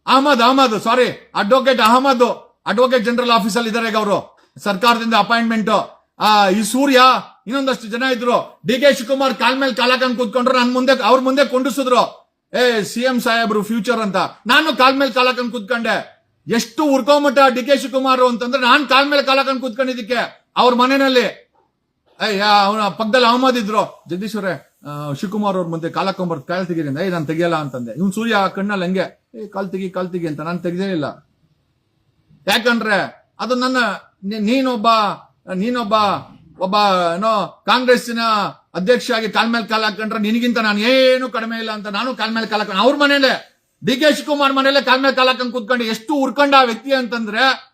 Ahmed Ahmed sorry advocate Ahmed, advocate general ಆಫೀಸಲ್ಲಿ ಇದಾರೆ ಈಗ ಅವರು. ಸರ್ಕಾರದಿಂದ ಅಪಾಯಿಂಟ್ಮೆಂಟ್. ಆ, ಈ ಸೂರ್ಯ ಇನ್ನೊಂದಷ್ಟು ಜನ ಇದ್ರು. ಡಿ ಕೆ ಶಿವಕುಮಾರ್ ಕಾಲ್ ಮೇಲೆ ಕಾಲ್ ಹಾಕೊಂಡ್ ಕೂತ್ಕೊಂಡ್ರು. ನನ್ ಮುಂದೆ, ಅವ್ರ ಮುಂದೆ ಕೊಂಡಿಸಿದ್ರು ಏ ಸಿ ಎಂ ಸಾಹೇಬ್ರು ಫ್ಯೂಚರ್ ಅಂತ. ನಾನು ಕಾಲ್ ಮೇಲೆ ಕಾಲ್ ಕುತ್ಕೊಂಡೆ. ಎಷ್ಟು ಉರ್ಕೊಂಬಿಟ್ಟ ಡಿ ಕೆ ಶಿವಕುಮಾರ್ ಅಂತಂದ್ರೆ ನಾನ್ ಕಾಲ್ ಮೇಲೆ ಕಾಲ್ ಕುತ್ಕೊಂಡಿದ್ದಕ್ಕೆ ಅವ್ರ ಮನೆಯಲ್ಲಿ. ಅವನ ಪಕ್ಕದಲ್ಲಿ ಇದ್ರು. ಜಗದೀಶ್ವರೇ ಆ, ಶಿವಕುಮಾರ್ ಅವ್ರ ಮುಂದೆ ಕಾಲಕೊಂಬರ್ ಕಾಲ್ ತೆಗೀರಿ ಏ ನಾನು ತೆಗಿಯಲ್ಲ ಅಂತಂದೆ. ಇವ್ನು ಸೂರ್ಯ ಕಣ್ಣಲ್ಲಿ ಹಂಗೆ. ಏ ಕಾಲ್ ತೆಗಿ ಕಾಲ್ ತೆಗಿ ಅಂತ. ನಾನು ತೆಗ್ದೇ ಇಲ್ಲ. ಯಾಕಂದ್ರೆ ಅದು ನನ್ನ ನೀನೊಬ್ಬ ನೀನೊಬ್ಬ ಒಬ್ಬ, ಏನೋ, ಕಾಂಗ್ರೆಸ್ಸಿನ ಅಧ್ಯಕ್ಷ ಆಗಿ ಕಾಲ್ ಮೇಲೆ ಕಾಲ್ ಹಾಕೊಂಡ್ರೆ ನಿನಗಿಂತ ನಾನು ಏನು ಕಡಿಮೆ ಇಲ್ಲ ಅಂತ ನಾನು ಕಾಲ್ ಮೇಲೆ ಕಾಲ್ ಹಾಕೊಂಡು ಅವ್ರ ಮನೇಲೆ ಡಿ ಕೆ ಶಿವಕುಮಾರ್ ಮನೇಲೆ ಕಾಲ್ ಮೇಲೆ ಕಾಲ್ ಹಾಕೊಂಡು ಕೂತ್ಕೊಂಡು ಎಷ್ಟು ಉರ್ಕೊಂಡ ವ್ಯಕ್ತಿ ಅಂತಂದ್ರೆ,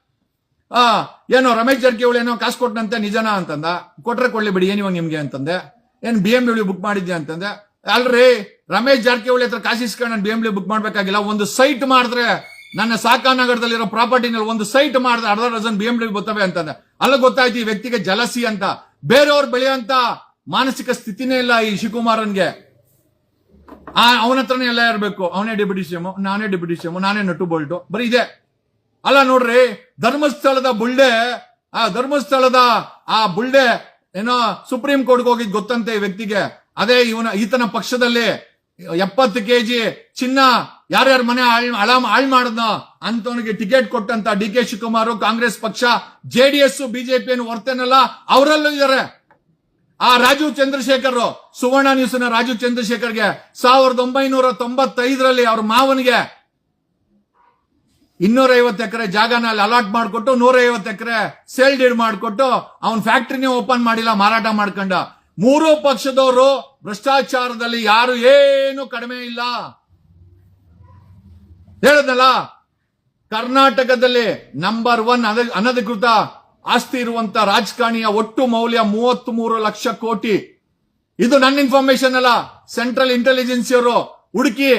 ಆ, ಏನೋ ರಮೇಶ್ ಜಾರಕಿಹೊಳಿ ಏನೋ ಕಾಸು ಕೊಟ್ಟನಂತೆ ನಿಜನಾ ಅಂತಂದ. ಕೊಟ್ರೆ ಕೊಡ್ಲಿ ಬಿಡಿ ಏನಿವಾಗ ನಿಮ್ಗೆ ಅಂತಂದೆ. ಏನ್ ಬಿ ಎಂ ಡಬ್ಲ್ಯೂ ಬುಕ್ ಮಾಡಿದ್ದೆ ಅಂತಂದೆ. ಅಲ್ರಿ, ರಮೇಶ್ ಜಾರಕಿಹೊಳಿ ಹತ್ರ ಕಾಸು ಇಸ್ಕೊಂಡು ನಾನು ಬಿ ಎಂ ಬುಕ್ ಮಾಡ್ಬೇಕಾಗಿಲ್ಲ. ಒಂದು ಸೈಟ್ ಮಾಡಿದ್ರೆ ನನ್ನ ಸಾಕಾನಗರದಲ್ಲಿರೋ ಪ್ರಾಪರ್ಟಿನಲ್ಲಿ ಒಂದು ಸೈಟ್ ಮಾಡಿದ್ರೆ ಅರ್ಧ ಡಜನ್ ಬಿ ಎಂ ಡಬ್ಲ್ಯೂ ಬರ್ತವೆ ಅಂತಂದೆ. ಅಲ್ಲ ಗೊತ್ತಾಯ್ತು ಈ ವ್ಯಕ್ತಿಗೆ ಜಲಸಿ ಅಂತ. ಬೇರೆಯವ್ರು ಬೆಳೆಯುವಂತ ಮಾನಸಿಕ ಸ್ಥಿತಿನೇ ಇಲ್ಲ ಈ ಶಿವಕುಮಾರನ್ಗೆ. ಆ, ಅವನ ಹತ್ರನೇ ಎಲ್ಲ ಇರಬೇಕು. ಅವನೇ ಡೆಪ್ಯೂಟಿ ಸಿಎಂ ನಾನೇ ಡೆಪ್ಯೂಟಿ ಸಿಎಂ ನಾನೇ ನಟು ಬೋಲ್ಟು. ಬರೀ ಇದೆ. ಅಲ್ಲ ನೋಡ್ರಿ, ಧರ್ಮಸ್ಥಳದ ಬುಲ್ಡೆ ಆ ಧರ್ಮಸ್ಥಳದ ಆ ಬುಲ್ಡೆ ಏನೋ ಸುಪ್ರೀಂ ಕೋರ್ಟ್ಗೆ ಹೋಗಿದ್ ಗೊತ್ತಂತೆ ಈ ವ್ಯಕ್ತಿಗೆ. ಅದೇ ಇವನ, ಈತನ ಪಕ್ಷದಲ್ಲಿ ಎಪ್ಪತ್ತು ಕೆ ಜಿ ಚಿನ್ನ ಯಾರ್ಯಾರ ಮನೆ ಹಾಳ್ ಹಾಳು ಮಾಡದ್ನೋ ಅಂತವನಿಗೆ ಟಿಕೆಟ್ ಕೊಟ್ಟಂತ ಡಿ ಕೆ ಶಿವಕುಮಾರ್, ಕಾಂಗ್ರೆಸ್ ಪಕ್ಷ, ಜೆ ಡಿ ಜೆಡಿಎಸ್ ಬಿಜೆಪಿಯನ್ನು ಹೊರ್ತೇನಲ್ಲ, ಅವರಲ್ಲೂ ಇದಾರೆ. ಆ ರಾಜೀವ್ ಚಂದ್ರಶೇಖರ್ ಸುವರ್ಣ ನ್ಯೂಸ್ನ ರಾಜೀವ್ ಚಂದ್ರಶೇಖರ್ಗೆ ಸಾವಿರದ ಒಂಬೈನೂರ ತೊಂಬತ್ತೈದರಲ್ಲಿ ಅವ್ರ ಮಾವನಿಗೆ ಇನ್ನೂರ ಐವತ್ತು ಎಕರೆ ಜಾಗನ ಅಲ್ಲಿ ಅಲಾಟ್ ಮಾಡಿಕೊಟ್ಟು ನೂರ ಐವತ್ತು ಎಕರೆ ಸೇಲ್ ಡೀಡ್ ಮಾಡಿಕೊಟ್ಟು ಅವನ್ ಫ್ಯಾಕ್ಟ್ರಿನೇ ಓಪನ್ ಮಾಡಿಲ್ಲ, ಮಾರಾಟ ಮಾಡ್ಕೊಂಡ. ಮೂರು ಪಕ್ಷದವರು ಭ್ರಷ್ಟಾಚಾರದಲ್ಲಿ ಯಾರು ಏನು ಕಡಿಮೆ ಇಲ್ಲ. ಹೇಳದಲ್ಲ ಕರ್ನಾಟಕದಲ್ಲಿ ನಂಬರ್ ಒನ್ ಅನಧಿಕೃತ ಆಸ್ತಿ ಇರುವಂತ ರಾಜಕಾರಣಿಯ ಒಟ್ಟು ಮೌಲ್ಯ ಮೂವತ್ತ್ ಮೂರು ಲಕ್ಷ ಕೋಟಿ. ಇದು ನನ್ನ ಇನ್ಫಾರ್ಮೇಶನ್ ಅಲ್ಲ. ಸೆಂಟ್ರಲ್ ಇಂಟೆಲಿಜೆನ್ಸಿ ಅವರು ಹುಡುಕಿ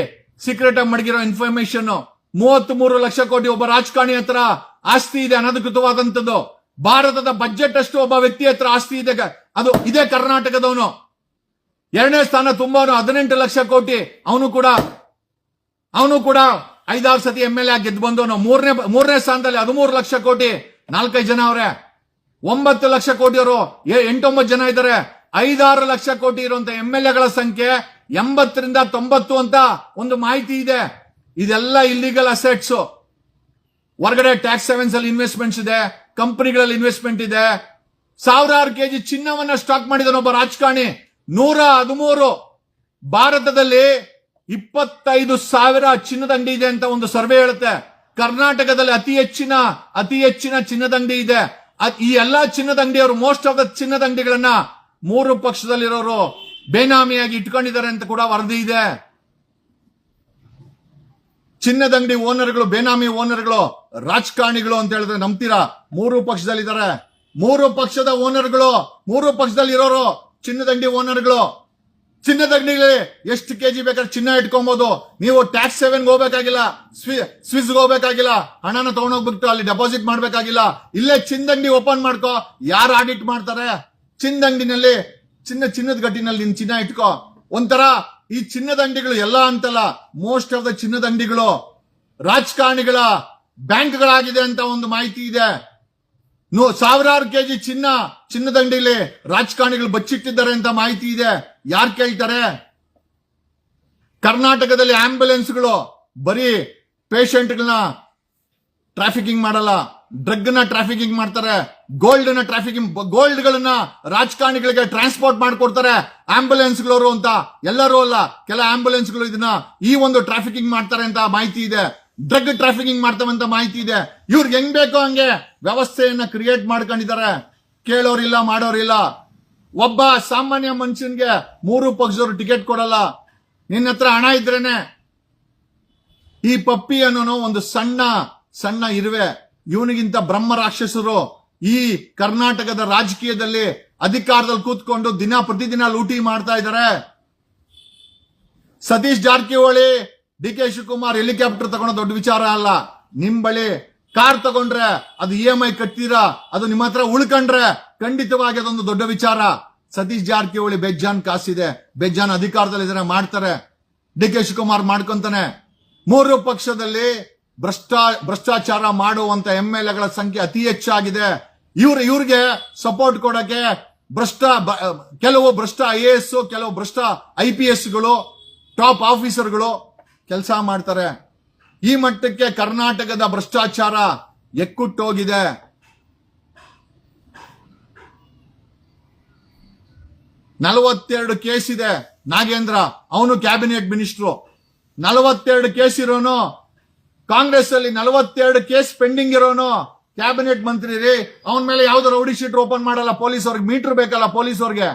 ಸೀಕ್ರೆಟ್ ಆಗಿ ಮಡಗಿರೋ ಇನ್ಫಾರ್ಮೇಶನ್ ಮೂವತ್ತ್ ಮೂರು ಲಕ್ಷ ಕೋಟಿ ಒಬ್ಬ ರಾಜಕಾರಣಿ ಹತ್ರ ಆಸ್ತಿ ಇದೆ, ಅನಧಿಕೃತವಾದಂಥದ್ದು. ಭಾರತದ ಬಜೆಟ್ ಅಷ್ಟು ಒಬ್ಬ ವ್ಯಕ್ತಿ ಹತ್ರ ಆಸ್ತಿ ಇದೆ. ಅದು ಇದೇ ಕರ್ನಾಟಕದವನು. ಎರಡನೇ ಸ್ಥಾನ ತುಂಬಾನು ಹದಿನೆಂಟು ಲಕ್ಷ ಕೋಟಿ. ಅವನು ಕೂಡ ಅವನು ಕೂಡ ಐದಾರು ಸತಿ ಎಂ ಎಲ್ ಎ ಗೆದ್ದು ಬಂದವನು. ಮೂರನೇ ಮೂರನೇ ಸ್ಥಾನದಲ್ಲಿ ಹದಿಮೂರು ಲಕ್ಷ ಕೋಟಿ. ನಾಲ್ಕೈದು ಜನ ಅವರೇ. ಒಂಬತ್ತು ಲಕ್ಷ ಕೋಟಿ ಅವರು. ಎಂಟೊಂಬತ್ತು ಜನ ಇದ್ದಾರೆ ಐದಾರು ಲಕ್ಷ ಕೋಟಿ ಇರುವಂತ ಎಂ ಎಲ್ ಎಗಳ ಸಂಖ್ಯೆ ಎಂಬತ್ತರಿಂದ ತೊಂಬತ್ತು ಅಂತ ಒಂದು ಮಾಹಿತಿ ಇದೆ. ಇದೆಲ್ಲ ಇಲ್ಲಿಗಲ್ ಅಸೆಟ್ಸ್ ಹೊರಗಡೆ ಟ್ಯಾಕ್ಸ್ ಸೆವೆನ್ಸ್ ಅಲ್ಲಿ ಇನ್ವೆಸ್ಟ್ಮೆಂಟ್ಸ್ ಇದೆ. ಕಂಪನಿಗಳಲ್ಲಿ ಇನ್ವೆಸ್ಟ್ಮೆಂಟ್ ಇದೆ. ಸಾವಿರಾರು ಕೆಜಿ ಚಿನ್ನವನ್ನ ಸ್ಟಾಕ್ ಮಾಡಿದನು ಒಬ್ಬ ರಾಜಕಾರಣಿ. ನೂರ ಹದಿಮೂರು ಭಾರತದಲ್ಲಿ ಇಪ್ಪತ್ತೈದು ಸಾವಿರ ಚಿನ್ನದಂಡಿ ಇದೆ ಅಂತ ಒಂದು ಸರ್ವೆ ಹೇಳುತ್ತೆ. ಕರ್ನಾಟಕದಲ್ಲಿ ಅತಿ ಹೆಚ್ಚಿನ ಅತಿ ಹೆಚ್ಚಿನ ಚಿನ್ನದಂಡಿ ಇದೆ. ಅದ್- ಈ ಎಲ್ಲಾ ಚಿನ್ನದಂಡಿಯವರು ಮೋಸ್ಟ್ ಆಫ್ ದ ಚಿನ್ನದಂಡಿಗಳನ್ನ ಮೂರು ಪಕ್ಷದಲ್ಲಿರೋರು ಬೇನಾಮಿಯಾಗಿ ಇಟ್ಕೊಂಡಿದ್ದಾರೆ ಅಂತ ಕೂಡ ವರದಿ ಇದೆ. ಚಿನ್ನದಂಗಡಿ ಓನರ್ಗಳು, ಬೇನಾಮಿ ಓನರ್ಗಳು, ರಾಜಕಾರಣಿಗಳು ಅಂತ ಹೇಳಿದ್ರೆ ನಂಬ್ತೀರಾ? ಮೂರು ಪಕ್ಷದಲ್ಲಿದ್ದಾರೆ. ಮೂರು ಪಕ್ಷದ ಓನರ್ಗಳು, ಮೂರು ಪಕ್ಷದಲ್ಲಿ ಇರೋರು ಚಿನ್ನದಂಡಿ ಓನರ್ಗಳು. ಚಿನ್ನದಂಗಡಿಲಿ ಎಷ್ಟು ಕೆಜಿ ಬೇಕಾದ್ರೆ ಚಿನ್ನ ಇಟ್ಕೊಬಹುದು ನೀವು ಟ್ಯಾಕ್ಸ್ ಸೇವೆನ್ ಹೋಗ್ಬೇಕಾಗಿಲ್ಲ ಸ್ವಿಸ್ ಹೋಗ್ಬೇಕಾಗಿಲ್ಲ, ಹಣನ ತಗೊಂಡೋಗ್ಬಿಟ್ಟು ಅಲ್ಲಿ ಡೆಪಾಸಿಟ್ ಮಾಡ್ಬೇಕಾಗಿಲ್ಲ. ಇಲ್ಲೇ ಚಿನ್ನದಂಡಿ ಓಪನ್ ಮಾಡ್ಕೋ. ಯಾರು ಆಡಿಟ್ ಮಾಡ್ತಾರೆ? ಚಿನ್ನದಂಡಿನಲ್ಲಿ ಚಿನ್ನ, ಚಿನ್ನದ ಗಟ್ಟಿನಲ್ಲಿ ನಿನ್ ಚಿನ್ನ ಇಟ್ಕೋ. ಒಂಥರ ಈ ಚಿನ್ನದ ಅಂಗಡಿಗಳು ಎಲ್ಲ ಅಂತಲ್ಲ ಮೋಸ್ಟ್ ಆಫ್ ದ ಚಿನ್ನದ ಅಂಗಡಿಗಳು ರಾಜಕಾರಣಿಗಳ ಬ್ಯಾಂಕ್ಗಳಾಗಿದೆ ಅಂತ ಒಂದು ಮಾಹಿತಿ ಇದೆ. ಸಾವಿರಾರು ಕೆಜಿ ಚಿನ್ನ ಚಿನ್ನದಂಡಿಲಿ ರಾಜಕಾರಣಿಗಳು ಬಚ್ಚಿಟ್ಟಿದ್ದಾರೆ ಅಂತ ಮಾಹಿತಿ ಇದೆ. ಯಾರು ಕೇಳ್ತಾರೆ? ಕರ್ನಾಟಕದಲ್ಲಿ ಆಂಬ್ಯುಲೆನ್ಸ್ಗಳು ಬರೀ ಪೇಷಂಟ್ಗಳನ್ನ ಟ್ರಾಫಿಕಿಂಗ್ ಮಾಡಲ್ಲ ಡ್ರಗ್ನ ಟ್ರಾಫಿಕಿಂಗ್ ಮಾಡ್ತಾರೆ ಗೋಲ್ಡ್ನ ಟ್ರಾಫಿಕಿಂಗ್ ಗೋಲ್ಡ್ ಗಳನ್ನ ರಾಜಕಾರಣಿಗಳಿಗೆ ಟ್ರಾನ್ಸ್ಪೋರ್ಟ್ ಮಾಡಿಕೊಡ್ತಾರೆ ಆಂಬ್ಯುಲೆನ್ಸ್ ಗಳವರು ಅಂತ. ಎಲ್ಲರೂ ಅಲ್ಲ, ಕೆಲ ಆಂಬ್ಯುಲೆನ್ಸ್ಗಳು ಇದನ್ನ ಈ ಒಂದು ಟ್ರಾಫಿಕಿಂಗ್ ಮಾಡ್ತಾರೆ ಅಂತ ಮಾಹಿತಿ ಇದೆ. ಡ್ರಗ್ ಟ್ರಾಫಿಕಿಂಗ್ ಮಾಡ್ತವೆ ಅಂತ ಮಾಹಿತಿ ಇದೆ. ಇವ್ರಿಗೆ ಹೆಂಗ್ ಬೇಕೋ ಹಂಗೆ ವ್ಯವಸ್ಥೆಯನ್ನ ಕ್ರಿಯೇಟ್ ಮಾಡ್ಕೊಂಡಿದ್ದಾರೆ. ಕೇಳೋರಿಲ್ಲ, ಮಾಡೋರಿಲ್ಲ. ಒಬ್ಬ ಸಾಮಾನ್ಯ ಮನುಷ್ಯನ್ಗೆ ಮೂರು ಪಕ್ಷದವರು ಟಿಕೆಟ್ ಕೊಡಲ್ಲ. ನಿನ್ನ ಹತ್ರ ಹಣ ಇದ್ರೇನೆ ಈ ಪಪ್ಪಿ ಅನ್ನೋನು ಒಂದು ಸಣ್ಣ ಸಣ್ಣ ಇರುವೆ. ಇವನಿಗಿಂತ ಬ್ರಹ್ಮ ರಾಕ್ಷಸರು ಈ ಕರ್ನಾಟಕದ ರಾಜಕೀಯದಲ್ಲಿ ಅಧಿಕಾರದಲ್ಲಿ ಕೂತ್ಕೊಂಡು ದಿನ ಪ್ರತಿದಿನ ಲೂಟಿ ಮಾಡ್ತಾ ಇದ್ದಾರೆ Satish Jarkiholi D K Shivakumar helicopter ತಗೊಂಡ ದೊಡ್ಡ ವಿಚಾರ ಅಲ್ಲ. ನಿಮ್ ಬಳಿ ಕಾರ್ ತಗೊಂಡ್ರೆ ಅದು ಇ ಎಂ ಐ ಕಟ್ತೀರಾ? ಅದು ನಿಮ್ಮ ಹತ್ರ ಉಳ್ಕೊಂಡ್ರೆ ಖಂಡಿತವಾಗಿ ಅದೊಂದು ದೊಡ್ಡ ವಿಚಾರ. ಸತೀಶ್ ಜಾರಕಿಹೊಳಿ ಬೆಜ್ಜಾನ್ ಕಾಸಿದೆ. ಬೆಜ್ಜಾನ್ ಅಧಿಕಾರದಲ್ಲಿ ಇದನ್ನ ಮಾಡ್ತಾರೆ. ಡಿ ಕೆ ಶಿವಕುಮಾರ್ ಮಾಡ್ಕೊಂತಾನೆ. ಮೂರು ಪಕ್ಷದಲ್ಲಿ ಭ್ರಷ್ಟಾ, ಭ್ರಷ್ಟಾಚಾರ ಮಾಡುವಂತ ಎಂ ಎಲ್ ಎಗಳ ಸಂಖ್ಯೆ ಅತಿ ಹೆಚ್ಚಾಗಿದೆ. ಇವ್ರು, ಇವ್ರಿಗೆ ಸಪೋರ್ಟ್ ಕೊಡಕ್ಕೆ ಭ್ರಷ್ಟ ಕೆಲವು ಭ್ರಷ್ಟ ಐ ಎ ಎಸ್, ಕೆಲವು ಭ್ರಷ್ಟ ಐ ಪಿ ಎಸ್ಗಳು ಟಾಪ್ ಆಫೀಸರ್ಗಳು ಕೆಲಸ ಮಾಡ್ತಾರೆ. ಈ ಮಟ್ಟಕ್ಕೆ ಕರ್ನಾಟಕದ ಭ್ರಷ್ಟಾಚಾರ ಎಕ್ಕುಟ್ಟೋಗಿದೆ. ನಲವತ್ತೆರಡು ಕೇಸ್ ಇದೆ. ನಾಗೇಂದ್ರ, ಅವನು ಕ್ಯಾಬಿನೆಟ್ ಮಿನಿಸ್ಟ್ರು. ನಲವತ್ತೆರಡು ಕೇಸ್ ಇರೋನು. ಕಾಂಗ್ರೆಸ್ ಅಲ್ಲಿ ನಲವತ್ತೆರಡು ಕೇಸ್ ಪೆಂಡಿಂಗ್ ಇರೋನು. ಕ್ಯಾಬಿನೆಟ್ ಮಂತ್ರಿ ರೀ, ಅವನ ಮೇಲೆ ಯಾವ್ದು ರೌಡಿ ಶೀಟ್ ಓಪನ್ ಮಾಡಲ್ಲ ಪೊಲೀಸ್ ಅವ್ರಿಗೆ ಮೀಟರ್ ಬೇಕಲ್ಲ ಪೊಲೀಸ್ ಅವ್ರಿಗೆ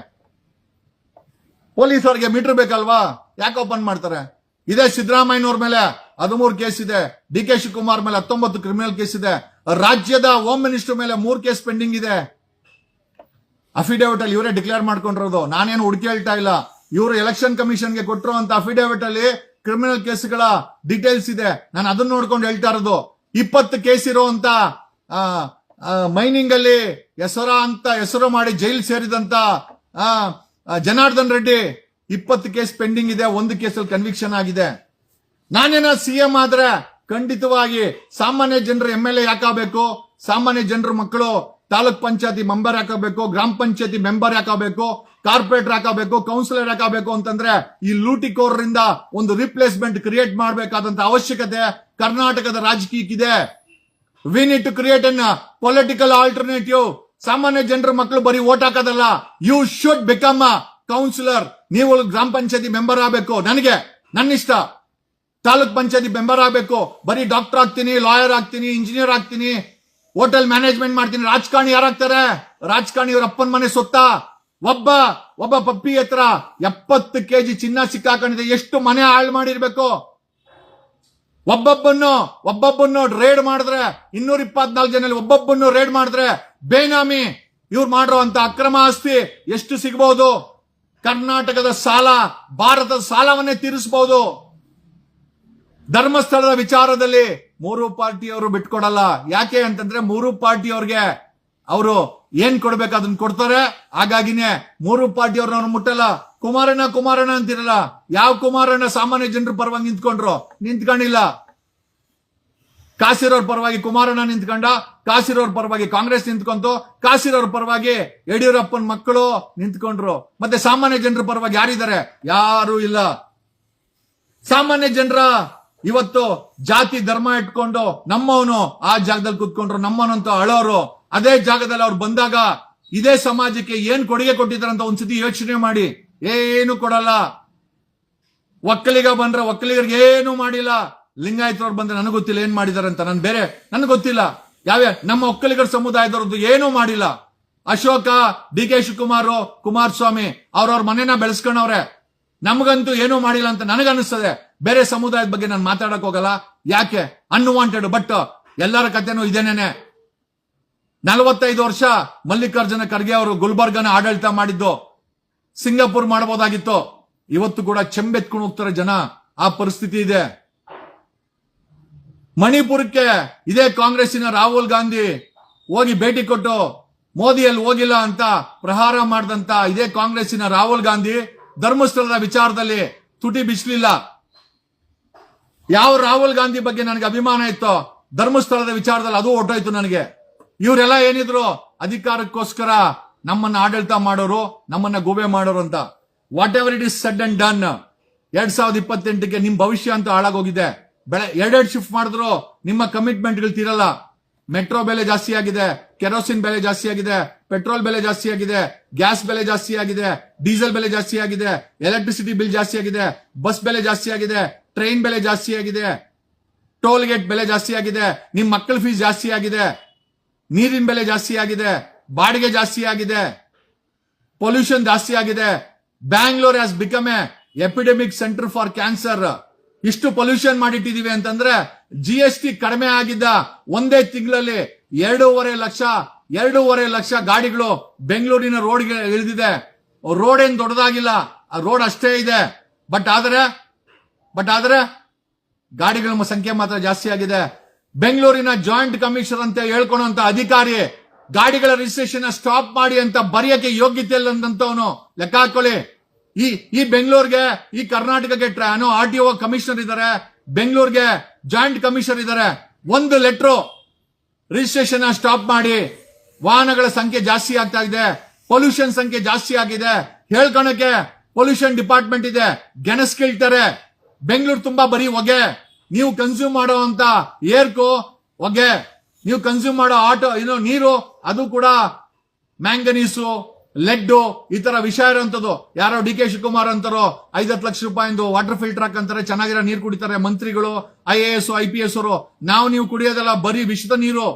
ಪೊಲೀಸ್ ಅವ್ರಿಗೆ ಮೀಟರ್ ಬೇಕಲ್ವಾ? ಯಾಕೆ ಓಪನ್ ಮಾಡ್ತಾರೆ? ಇದೇ ಸಿದ್ದರಾಮಯ್ಯನವ್ರ ಮೇಲೆ, ಹದಿಮೂರು ಕೇಸ್ ಇದೆ. ಡಿ ಕೆ ಶಿವಕುಮಾರ್ ಮೇಲೆ ಹತ್ತೊಂಬತ್ತು ಕ್ರಿಮಿನಲ್ ಕೇಸ್ ಇದೆ. ರಾಜ್ಯದ ಹೋಮ್ ಮಿನಿಸ್ಟರ್ ಮೇಲೆ ಮೂರ್ ಕೇಸ್ ಪೆಂಡಿಂಗ್ ಇದೆ. ಅಫಿಡೇವಿಟ್ ಅಲ್ಲಿ ಇವರೇ ಡಿಕ್ಲೇರ್ ಮಾಡ್ಕೊಂಡಿರೋದು. ನಾನೇನು ಹುಡುಕಿ ಹೇಳ್ತಾ ಇಲ್ಲ. ಇವರು ಎಲೆಕ್ಷನ್ ಕಮಿಷನ್ಗೆ ಕೊಟ್ಟರು ಅಂತ ಅಫಿಡೇವಿಟ್ ಅಲ್ಲಿ ಕ್ರಿಮಿನಲ್ ಕೇಸ್ಗಳ ಡೀಟೇಲ್ಸ್ ಇದೆ. ನಾನು ಅದನ್ನ ನೋಡ್ಕೊಂಡು ಹೇಳ್ತಾ ಇರೋದು. ಇಪ್ಪತ್ತು ಕೇಸ್ ಇರುವಂತ ಮೈನಿಂಗ್ ಅಲ್ಲಿ ಹೆಸರ ಅಂತ ಹೆಸರು ಮಾಡಿ ಜೈಲ್ ಸೇರಿದಂತ ಜನಾರ್ದನ್ ರೆಡ್ಡಿ ಇಪ್ಪತ್ತು ಕೇಸ್ ಪೆಂಡಿಂಗ್ ಇದೆ, ಒಂದು ಕೇಸಲ್ಲಿ ಕನ್ವಿಕ್ಷನ್ ಆಗಿದೆ. ನಾನೇನ ಸಿಎಂ ಆದ್ರೆ ಖಂಡಿತವಾಗಿ ಸಾಮಾನ್ಯ ಜನರು ಎಂ ಎಲ್ ಎ ಯಾಕಾಗಬೇಕು? ಸಾಮಾನ್ಯ ಜನರ ಮಕ್ಕಳು, ತಾಲೂಕ್ ಪಂಚಾಯತಿ ಮೆಂಬರ್ ಹಾಕಬೇಕು ಗ್ರಾಮ ಪಂಚಾಯತಿ ಮೆಂಬರ್ ಹಾಕಬೇಕು ಕಾರ್ಪೊರೇಟರ್ ಹಾಕಬೇಕು ಕೌನ್ಸಿಲರ್ ಹಾಕಬೇಕು ಅಂತಂದ್ರೆ ಈ ಲೂಟಿಕೋರರಿಂದ ಒಂದು ರಿಪ್ಲೇಸ್ಮೆಂಟ್ ಕ್ರಿಯೇಟ್ ಮಾಡಬೇಕಾದಂತ ಅವಶ್ಯಕತೆ ಕರ್ನಾಟಕದ ರಾಜಕೀಯಕ್ಕಿದೆ. We need to create an political alternative ಸಾಮಾನ್ಯ ಜನರ ಮಕ್ಕಳು ಬರೀ vote ಹಾಕೋದಲ್ಲ. You should become a councillor ನೀವು ಗ್ರಾಮ ಪಂಚಾಯತಿ ಮೆಂಬರ್ ಆಗಬೇಕು. ನನಗೆ ನನ್ನ ಇಷ್ಟ ತಾಲೂಕ್ ಪಂಚಾಯತಿ ಮೆಂಬರ್ ಆಗಬೇಕು. ಬರೀ ಡಾಕ್ಟರ್ ಆಗ್ತೀನಿ ಲಾಯರ್ ಆಗ್ತೀನಿ ಇಂಜಿನಿಯರ್ ಆಗ್ತೀನಿ. ಹೋಟೆಲ್ ಮ್ಯಾನೇಜ್ಮೆಂಟ್ ಮಾಡ್ತೀನಿ. ರಾಜಕಾರಣಿ ಯಾರಾಗ್ತಾರೆ? ರಾಜಕಾರಣಿ ಇವ್ರ ಅಪ್ಪನ ಮನೆ ಸೊತ್ತ. ಒಬ್ಬ ಒಬ್ಬ ಪಪ್ಪಿ ಹತ್ರ ಎಪ್ಪತ್ತು ಕೆಜಿ ಚಿನ್ನ ಸಿಕ್ಕಾಕೊಂಡಿದೆ. ಎಷ್ಟು ಮನೆ ಹಾಳು ಮಾಡಿರ್ಬೇಕು? ಒಬ್ಬೊಬ್ಬನ್ನು ಒಬ್ಬೊಬ್ಬನ್ನು ರೇಡ್ ಮಾಡಿದ್ರೆ, ಇನ್ನೂರ ಇಪ್ಪತ್ನಾಲ್ಕು ಜನ ಒಬ್ಬೊಬ್ಬನ್ನು ರೇಡ್ ಮಾಡಿದ್ರೆ, ಬೇನಾಮಿ, ಇವ್ರು ಮಾಡಿರೋ ಅಂತ ಅಕ್ರಮ ಆಸ್ತಿ ಎಷ್ಟು ಸಿಗಬಹುದು ಕರ್ನಾಟಕದ ಸಾಲ, ಭಾರತದ ಸಾಲವನ್ನೇ ತೀರಿಸಬಹುದು ಧರ್ಮಸ್ಥಳದ ವಿಚಾರದಲ್ಲಿ ಮೂರು ಪಾರ್ಟಿಯವರು ಬಿಟ್ಕೊಡಲ್ಲ. ಯಾಕೆ ಅಂತಂದ್ರೆ ಮೂರು ಪಾರ್ಟಿಯವ್ರಿಗೆ ಅವರು ಏನ್ ಕೊಡ್ಬೇಕು ಅದನ್ನ ಕೊಡ್ತಾರೆ. ಹಾಗಾಗಿನೇ ಮೂರು ಪಾರ್ಟಿಯವ್ರನ್ನ ಅವ್ರು ಮುಟ್ಟಲ್ಲ. ಕುಮಾರಣ್ಣ ಕುಮಾರಣ್ಣ ಅಂತಿರಲ್ಲ. ಯಾವ ಕುಮಾರಣ್ಣ ಸಾಮಾನ್ಯ ಜನರು ಪರವಾಗಿ ನಿಂತ್ಕೊಂಡ್ರು? ನಿಂತ್ಕೊಂಡಿಲ್ಲ. ಕಾಸಿರೋರ್ ಪರವಾಗಿ ಕುಮಾರಣ್ಣ ನಿಂತ್ಕೊಂಡ, ಕಾಸಿರೋರ್ ಪರವಾಗಿ ಕಾಂಗ್ರೆಸ್ ನಿಂತ್ಕೊಂತು, ಕಾಸಿರೋರ್ ಪರವಾಗಿ ಯಡಿಯೂರಪ್ಪನ ಮಕ್ಕಳು ನಿಂತ್ಕೊಂಡ್ರು. ಮತ್ತೆ ಸಾಮಾನ್ಯ ಜನರ ಪರವಾಗಿ ಯಾರಿದ್ದಾರೆ? ಯಾರು ಇಲ್ಲ. ಸಾಮಾನ್ಯ ಜನರ ಇವತ್ತು ಜಾತಿ ಧರ್ಮ ಇಟ್ಕೊಂಡು ನಮ್ಮವನು ಆ ಜಾಗದಲ್ಲಿ ಕುತ್ಕೊಂಡ್ರು ನಮ್ಮವನಂತ ಅಳೋರು. ಅದೇ ಜಾಗದಲ್ಲಿ ಅವ್ರು ಬಂದಾಗ ಇದೇ ಸಮಾಜಕ್ಕೆ ಏನ್ ಕೊಡುಗೆ ಕೊಟ್ಟಿದ್ದಾರಂತ ಒಂದ್ಸತಿ ಯೋಚನೆ ಮಾಡಿ. ಏನು ಕೊಡಲ್ಲ. ಒಕ್ಕಲಿಗ ಬಂದ್ರೆ ಒಕ್ಕಲಿಗರಿಗೆ ಏನು ಮಾಡಿಲ್ಲ. ಲಿಂಗಾಯತವ್ರು ಬಂದ್ರೆ ನನಗೆ ಗೊತ್ತಿಲ್ಲ ಏನ್ ಮಾಡಿದಾರೆ ಅಂತ. ನನ್ ಬೇರೆ. ನನಗೆ ಗೊತ್ತಿಲ್ಲ. ಯಾವ್ಯ? ನಮ್ಮ ಒಕ್ಕಲಿಗರ ಸಮುದಾಯದವ್ರದ್ದು ಏನೂ ಮಾಡಿಲ್ಲ. ಅಶೋಕ ಡಿ ಕೆ ಶಿವಕುಮಾರ್, ಕುಮಾರಸ್ವಾಮಿ, ಅವ್ರವ್ರ ಮನೆನ ಬೆಳೆಸ್ಕೊಂಡವ್ರೆ ನಮಗಂತೂ ಏನೂ ಮಾಡಿಲ್ಲ ಅಂತ ನನಗನ್ನಿಸ್ತದೆ ಬೇರೆ ಸಮುದಾಯದ ಬಗ್ಗೆ ನಾನು ಮಾತಾಡಕ್ ಹೋಗಲ್ಲ. ಯಾಕೆ? ಅನ್ವಾಂಟೆಡ್ ಬಟ್ ಎಲ್ಲರ ಕಥೆನೂ ಇದೇನೇನೆ. ನಲವತ್ತೈದು ವರ್ಷ ಮಲ್ಲಿಕಾರ್ಜುನ ಖರ್ಗೆ ಅವರು ಗುಲ್ಬರ್ಗನ ಆಡಳಿತ ಮಾಡಿದ್ದು. ಸಿಂಗಾಪುರ್ ಮಾಡಬಹುದಾಗಿತ್ತು ಇವತ್ತು ಕೂಡ ಚೆಂಬೆತ್ಕೊಂಡು ಹೋಗ್ತಾರೆ ಜನ. ಆ ಪರಿಸ್ಥಿತಿ ಇದೆ. ಮಣಿಪುರಕ್ಕೆ ಇದೇ ಕಾಂಗ್ರೆಸ್ಸಿನ ರಾಹುಲ್ ಗಾಂಧಿ ಹೋಗಿ ಭೇಟಿ ಕೊಟ್ಟು ಮೋದಿಯಲ್ಲಿ ಹೋಗಿಲ್ಲ ಅಂತ ಪ್ರಹಾರ ಮಾಡಿದಂತ ಇದೇ ಕಾಂಗ್ರೆಸ್ಸಿನ ರಾಹುಲ್ ಗಾಂಧಿ ಧರ್ಮಸ್ಥಳದ ವಿಚಾರದಲ್ಲಿ ತುಟಿ ಬಿಚ್ಚಲಿಲ್ಲ. ಯಾವ ರಾಹುಲ್ ಗಾಂಧಿ ಬಗ್ಗೆ ನನಗೆ ಅಭಿಮಾನ ಇತ್ತು ಧರ್ಮಸ್ಥಳದ ವಿಚಾರದಲ್ಲಿ ಅದು ಹೊಟ್ಟೋಯ್ತು ನನಗೆ. ಇವರೆಲ್ಲ ಏನಿದ್ರು ಅಧಿಕಾರಕ್ಕೋಸ್ಕರ ನಮ್ಮನ್ನ ಆಡಳಿತ ಮಾಡೋರು, ನಮ್ಮನ್ನ ಗೋಬೆ ಮಾಡೋರು ಅಂತ. Whatever it is said and done ಎರಡ್ ಸಾವಿರದ ಇಪ್ಪತ್ತೆಂಟಕ್ಕೆ ನಿಮ್ ಭವಿಷ್ಯ ಅಂತ ಹಾಳಾಗೋಗಿದೆ. ಬೆಳೆ ಎರಡೆರಡು ಶಿಫ್ಟ್ ಮಾಡಿದ್ರು ನಿಮ್ಮ ಕಮಿಟ್ಮೆಂಟ್ಗಳು ತೀರಲ್ಲ ಮೆಟ್ರೋ ಬೆಲೆ ಜಾಸ್ತಿ ಆಗಿದೆ ಕೆರೋಸಿನ್ ಬೆಲೆ ಜಾಸ್ತಿ ಆಗಿದೆ ಪೆಟ್ರೋಲ್ ಬೆಲೆ ಜಾಸ್ತಿ ಆಗಿದೆ ಗ್ಯಾಸ್ ಬೆಲೆ ಜಾಸ್ತಿ ಆಗಿದೆ ಡೀಸೆಲ್ ಬೆಲೆ ಜಾಸ್ತಿ ಆಗಿದೆ ಎಲೆಕ್ಟ್ರಿಸಿಟಿ ಬಿಲ್ ಜಾಸ್ತಿ ಆಗಿದೆ ಬಸ್ ಬೆಲೆ ಜಾಸ್ತಿ ಆಗಿದೆ ಟ್ರೈನ್ ಬೆಲೆ ಜಾಸ್ತಿ ಆಗಿದೆ ಟೋಲ್ ಗೇಟ್ ಬೆಲೆ ಜಾಸ್ತಿ ಆಗಿದೆ ನಿಮ್ಮ ಮಕ್ಕಳ ಫೀಸ್ ಜಾಸ್ತಿ ಆಗಿದೆ ನೀರಿನ ಬೆಲೆ ಜಾಸ್ತಿ ಆಗಿದೆ ಬಾಡಿಗೆ ಜಾಸ್ತಿ ಆಗಿದೆ ಪೊಲ್ಯೂಷನ್ ಜಾಸ್ತಿ ಆಗಿದೆ Bangalore has become a epidemic centre for cancer ಇಷ್ಟು ಪೊಲ್ಯೂಷನ್ ಮಾಡಿಟ್ಟಿದೀವಿ ಅಂತಂದ್ರೆ ಜಿ ಎಸ್ ಟಿ ಕಡಿಮೆ ಆಗಿದ್ದ ಒಂದೇ ತಿಂಗಳಲ್ಲಿ ಎರಡೂವರೆ ಲಕ್ಷ ಎರಡೂವರೆ ಲಕ್ಷ ಗಾಡಿಗಳು ಬೆಂಗಳೂರಿನ ರೋಡ್ಗೆ ಇಳಿದಿದೆ. ರೋಡ್ ಏನ್ ದೊಡ್ಡದಾಗಿಲ್ಲ, ಆ ರೋಡ್ ಅಷ್ಟೇ ಇದೆ. ಬಟ್ ಆದ್ರೆ ಬಟ್ ಆದ್ರೆ ಗಾಡಿಗಳ ಸಂಖ್ಯೆ ಮಾತ್ರ ಜಾಸ್ತಿ ಆಗಿದೆ. ಬೆಂಗಳೂರಿನ ಜಾಯಿಂಟ್ ಕಮಿಷನರ್ ಅಂತ ಹೇಳ್ಕೊಳಂತ ಅಧಿಕಾರಿ ಗಾಡಿಗಳ ರಿಜಿಸ್ಟ್ರೇಷನ್ ಸ್ಟಾಪ್ ಮಾಡಿ ಅಂತ ಬರೆಯಕ್ಕೆ ಯೋಗ್ಯತೆ ಇಲ್ಲ ಲೆಕ್ಕ ಹಾಕೊಳ್ಳಿ ಈ ಈ ಬೆಂಗಳೂರಿಗೆ, ಈ ಕರ್ನಾಟಕಕ್ಕೆ ಟ್ರಾ- ಆರ್ ಟಿ ಒ ಕಮಿಷನರ್ ಇದ್ದಾರೆ ಬೆಂಗಳೂರಿಗೆ ಜಾಯಿಂಟ್ ಕಮಿಷನರ್ ಇದ್ದಾರೆ ಒಂದು ಲೆಟ್ರು ರಿಜಿಸ್ಟ್ರೇಷನ್ ಸ್ಟಾಪ್ ಮಾಡಿ, ವಾಹನಗಳ ಸಂಖ್ಯೆ ಜಾಸ್ತಿ ಆಗ್ತಾ ಇದೆ ಪೊಲ್ಯೂಷನ್ ಸಂಖ್ಯೆ ಜಾಸ್ತಿ ಆಗಿದೆ. ಹೇಳ್ಕೊಳಕ್ಕೆ ಪೊಲ್ಯೂಷನ್ ಡಿಪಾರ್ಟ್ಮೆಂಟ್ ಇದೆ ಗೆಣಸ್ಕಿಳ್ತಾರೆ ಬೆಂಗಳೂರು ತುಂಬಾ ಬರೀ ಹೊಗೆ. ನೀವು ಕನ್ಸ್ಯೂಮ್ ಮಾಡೋ ಅಂತ ಏರ್ಕು ಹೊಗೆ. ನೀವು ಕನ್ಸ್ಯೂಮ್ ಮಾಡೋ ಆಟೋ, ಏನೋ ನೀರು, ಅದು ಕೂಡ ಮ್ಯಾಂಗನೀಸು ಲೆಡ್ ಈ ತರ ವಿಷ ಇರೋಂಥದ್ದು. ಯಾರೋ ಡಿ ಕೆ ಶಿವಕುಮಾರ್ ಅಂತಾರೋ, ಐದತ್ತು ಲಕ್ಷ ರೂಪಾಯಿಂದು ವಾಟರ್ ಫಿಲ್ಟರ್ ಹಾಕಂತಾರೆ, ಚೆನ್ನಾಗಿರೋ ನೀರು ಕುಡಿತಾರೆ ಮಂತ್ರಿಗಳು I A S I P S ಅವರು. ನಾವು ನೀವು ಕುಡಿಯೋದಲ್ಲ, ಬರೀ ವಿಷದ ನೀರು.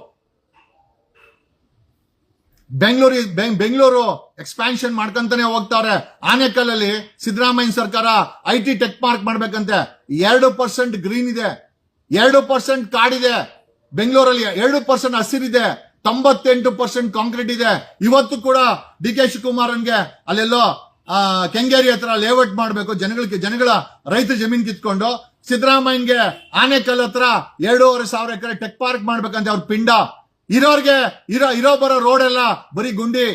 ಬೆಂಗಳೂರು ಬೆಂಗಳೂರು ಎಕ್ಸ್ಪಾನ್ಷನ್ ಮಾಡ್ಕೊಂತಾನೆ ಹೋಗ್ತಾರೆ. ಆನೆಕಲ್ಲಲ್ಲಿ ಸಿದ್ದರಾಮಯ್ಯ ಸರ್ಕಾರ ಐ ಟಿ ಟೆಕ್ ಪಾರ್ಕ್ ಮಾಡ್ಬೇಕಂತೆ. ಎರಡು ಪರ್ಸೆಂಟ್ ಗ್ರೀನ್ ಇದೆ. ಎರಡು ಪರ್ಸೆಂಟ್ ಕಾಡಿದೆ. ಬೆಂಗಳೂರಲ್ಲಿ ಎರಡು ಪರ್ಸೆಂಟ್ ಹಸಿರಿದೆ. ತೊಂಬತ್ತೆಂಟು ಪರ್ಸೆಂಟ್ ಕಾಂಕ್ರೀಟ್ ಇದೆ. ಇವತ್ತು ಕೂಡ ಡಿ ಕೆ ಶಿವಕುಮಾರನ್ಗೆ ಅಲ್ಲೆಲ್ಲೋ ಆ, ಕೆಂಗೇರಿ ಹತ್ರ ಲೇಔಟ್ ಮಾಡಬೇಕು. ಜನಗಳಿಗೆ ಜನಗಳ ರೈತ ಜಮೀನ್ ಕಿತ್ಕೊಂಡು ಸಿದ್ದರಾಮಯ್ಯನ್ಗೆ ಆನೆಕಲ್ ಹತ್ರ ಎರಡೂವರೆ ಸಾವಿರ ಎಕರೆ ಟೆಕ್ ಪಾರ್ಕ್ ಮಾಡ್ಬೇಕಂತ ಅವ್ರ ಪಿಂಡ. ಇರೋರ್ಗೆ ಇರೋ ಇರೋ ಬರೋ ರೋಡ್ ಎಲ್ಲ ಬರೀ ಗುಂಡಿ.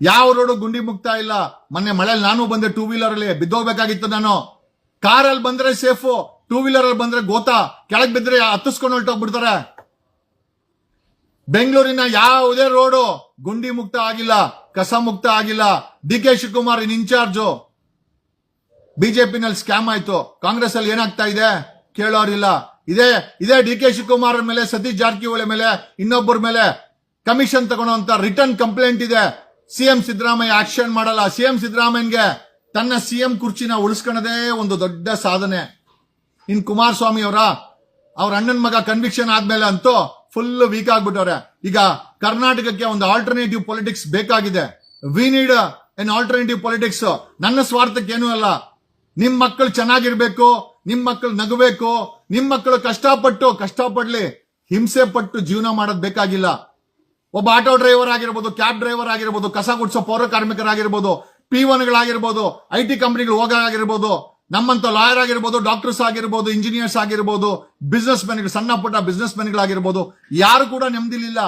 ಯಾವ ರೋಡು ಗುಂಡಿ ಮುಕ್ತ ಇಲ್ಲ. ಮೊನ್ನೆ ಮಳೆಯಲ್ಲಿ ನಾನು ಬಂದೆ ಟೂ ವೀಲರ್ ಅಲ್ಲಿ ಬಿದ್ದೋಗ್ಬೇಕಾಗಿತ್ತು ನಾನು. ಕಾರಲ್ಲಿ ಬಂದ್ರೆ ಸೇಫು ಟೂ ವೀಲರ್ ಅಲ್ಲಿ ಬಂದ್ರೆ ಗೋತಾ. ಕೆಳಗೆ ಬಿದ್ರೆ ಹತ್ತಿಸ್ಕೊಂಡು ಹೊರಟೋಗ್ಬಿಡ್ತಾರೆ. ಬೆಂಗಳೂರಿನ ಯಾವುದೇ ರೋಡು ಗುಂಡಿ ಮುಕ್ತ ಆಗಿಲ್ಲ, ಕಸ ಮುಕ್ತ ಆಗಿಲ್ಲ. D K Shivakumar in incharge. ಬಿಜೆಪಿನಲ್ಲಿ scam ಆಯ್ತು. ಕಾಂಗ್ರೆಸ್ ಅಲ್ಲಿ ಏನಾಗ್ತಾ ಇದೆ? ಕೇಳೋರಿಲ್ಲ. ಇದೇ ಇದೇ ಡಿ ಕೆ ಶಿವಕುಮಾರ್ ಮೇಲೆ, ಸತೀಶ್ ಜಾರಕಿಹೊಳಿ ಮೇಲೆ, ಇನ್ನೊಬ್ಬರ ಮೇಲೆ ಕಮಿಷನ್ ತಗೊಳ್ಳೋಂತ ರಿಟರ್ನ್ ಕಂಪ್ಲೇಂಟ್ ಇದೆ. ಸಿಎಂ ಸಿದ್ದರಾಮಯ್ಯ ಆಕ್ಷನ್ ಮಾಡಲ್ಲ. ಸಿಎಂ ಸಿದ್ದರಾಮಯ್ಯಗೆ ತನ್ನ ಸಿಎಂ ಕುರ್ಚಿನ ಉಳಿಸ್ಕೊಳ್ಳೋದೇ ಒಂದು ದೊಡ್ಡ ಸಾಧನೆ. ಇನ್ ಕುಮಾರಸ್ವಾಮಿ ಅವರ, ಅವ್ರ ಅಣ್ಣನ ಮಗ ಕನ್ವಿಕ್ಷನ್ ಆದ್ಮೇಲೆ ಅಂತೂ ಫುಲ್ ವೀಕ್ ಆಗ್ಬಿಟ್ಟವ್ರೆ. ಈಗ ಕರ್ನಾಟಕಕ್ಕೆ ಒಂದು ಆಲ್ಟರ್ನೇಟಿವ್ ಪೊಲಿಟಿಕ್ಸ್ ಬೇಕಾಗಿದೆ. We need an alternative politics ನನ್ನ ಸ್ವಾರ್ಥಕ್ಕೆ ಏನೂ ಅಲ್ಲ. ನಿಮ್ ಮಕ್ಕಳು ಚೆನ್ನಾಗಿರ್ಬೇಕು, ನಿಮ್ ಮಕ್ಕಳು ನಗಬೇಕು, ನಿಮ್ ಮಕ್ಕಳು ಕಷ್ಟಪಟ್ಟು, ಕಷ್ಟಪಡ್ಲಿ, ಹಿಂಸೆ ಪಟ್ಟು ಜೀವನ ಮಾಡೋದ್ ಬೇಕಾಗಿಲ್ಲ. ಒಬ್ಬ ಆಟೋ ಡ್ರೈವರ್ ಆಗಿರ್ಬೋದು ಕ್ಯಾಬ್ ಡ್ರೈವರ್ ಆಗಿರ್ಬೋದು, ಕಸ ಗುಡಿಸೋ ಪೌರ ಕಾರ್ಮಿಕರಾಗಿರ್ಬೋದು ಪಿ ಒನ್ಗಳಾಗಿರ್ಬೋದು ಐ ಟಿ ಕಂಪನಿಗಳು ಹೋಗಾಗಿರ್ಬೋದು ನಮ್ಮಂತ ಲಾಯರ್ ಆಗಿರ್ಬೋದು, ಡಾಕ್ಟರ್ಸ್ ಆಗಿರ್ಬೋದು, ಇಂಜಿನಿಯರ್ಸ್ ಆಗಿರ್ಬೋದು ಬಿಸ್ನೆಸ್ ಮೆನ್ಗಳು ಸಣ್ಣ ಪುಟ್ಟ ಬಿಸ್ನೆಸ್ ಮೆನ್ಗಳಾಗಿರ್ಬೋದು ಯಾರು ಕೂಡ ನೆಮ್ಮದಿಲಿಲ್ಲ.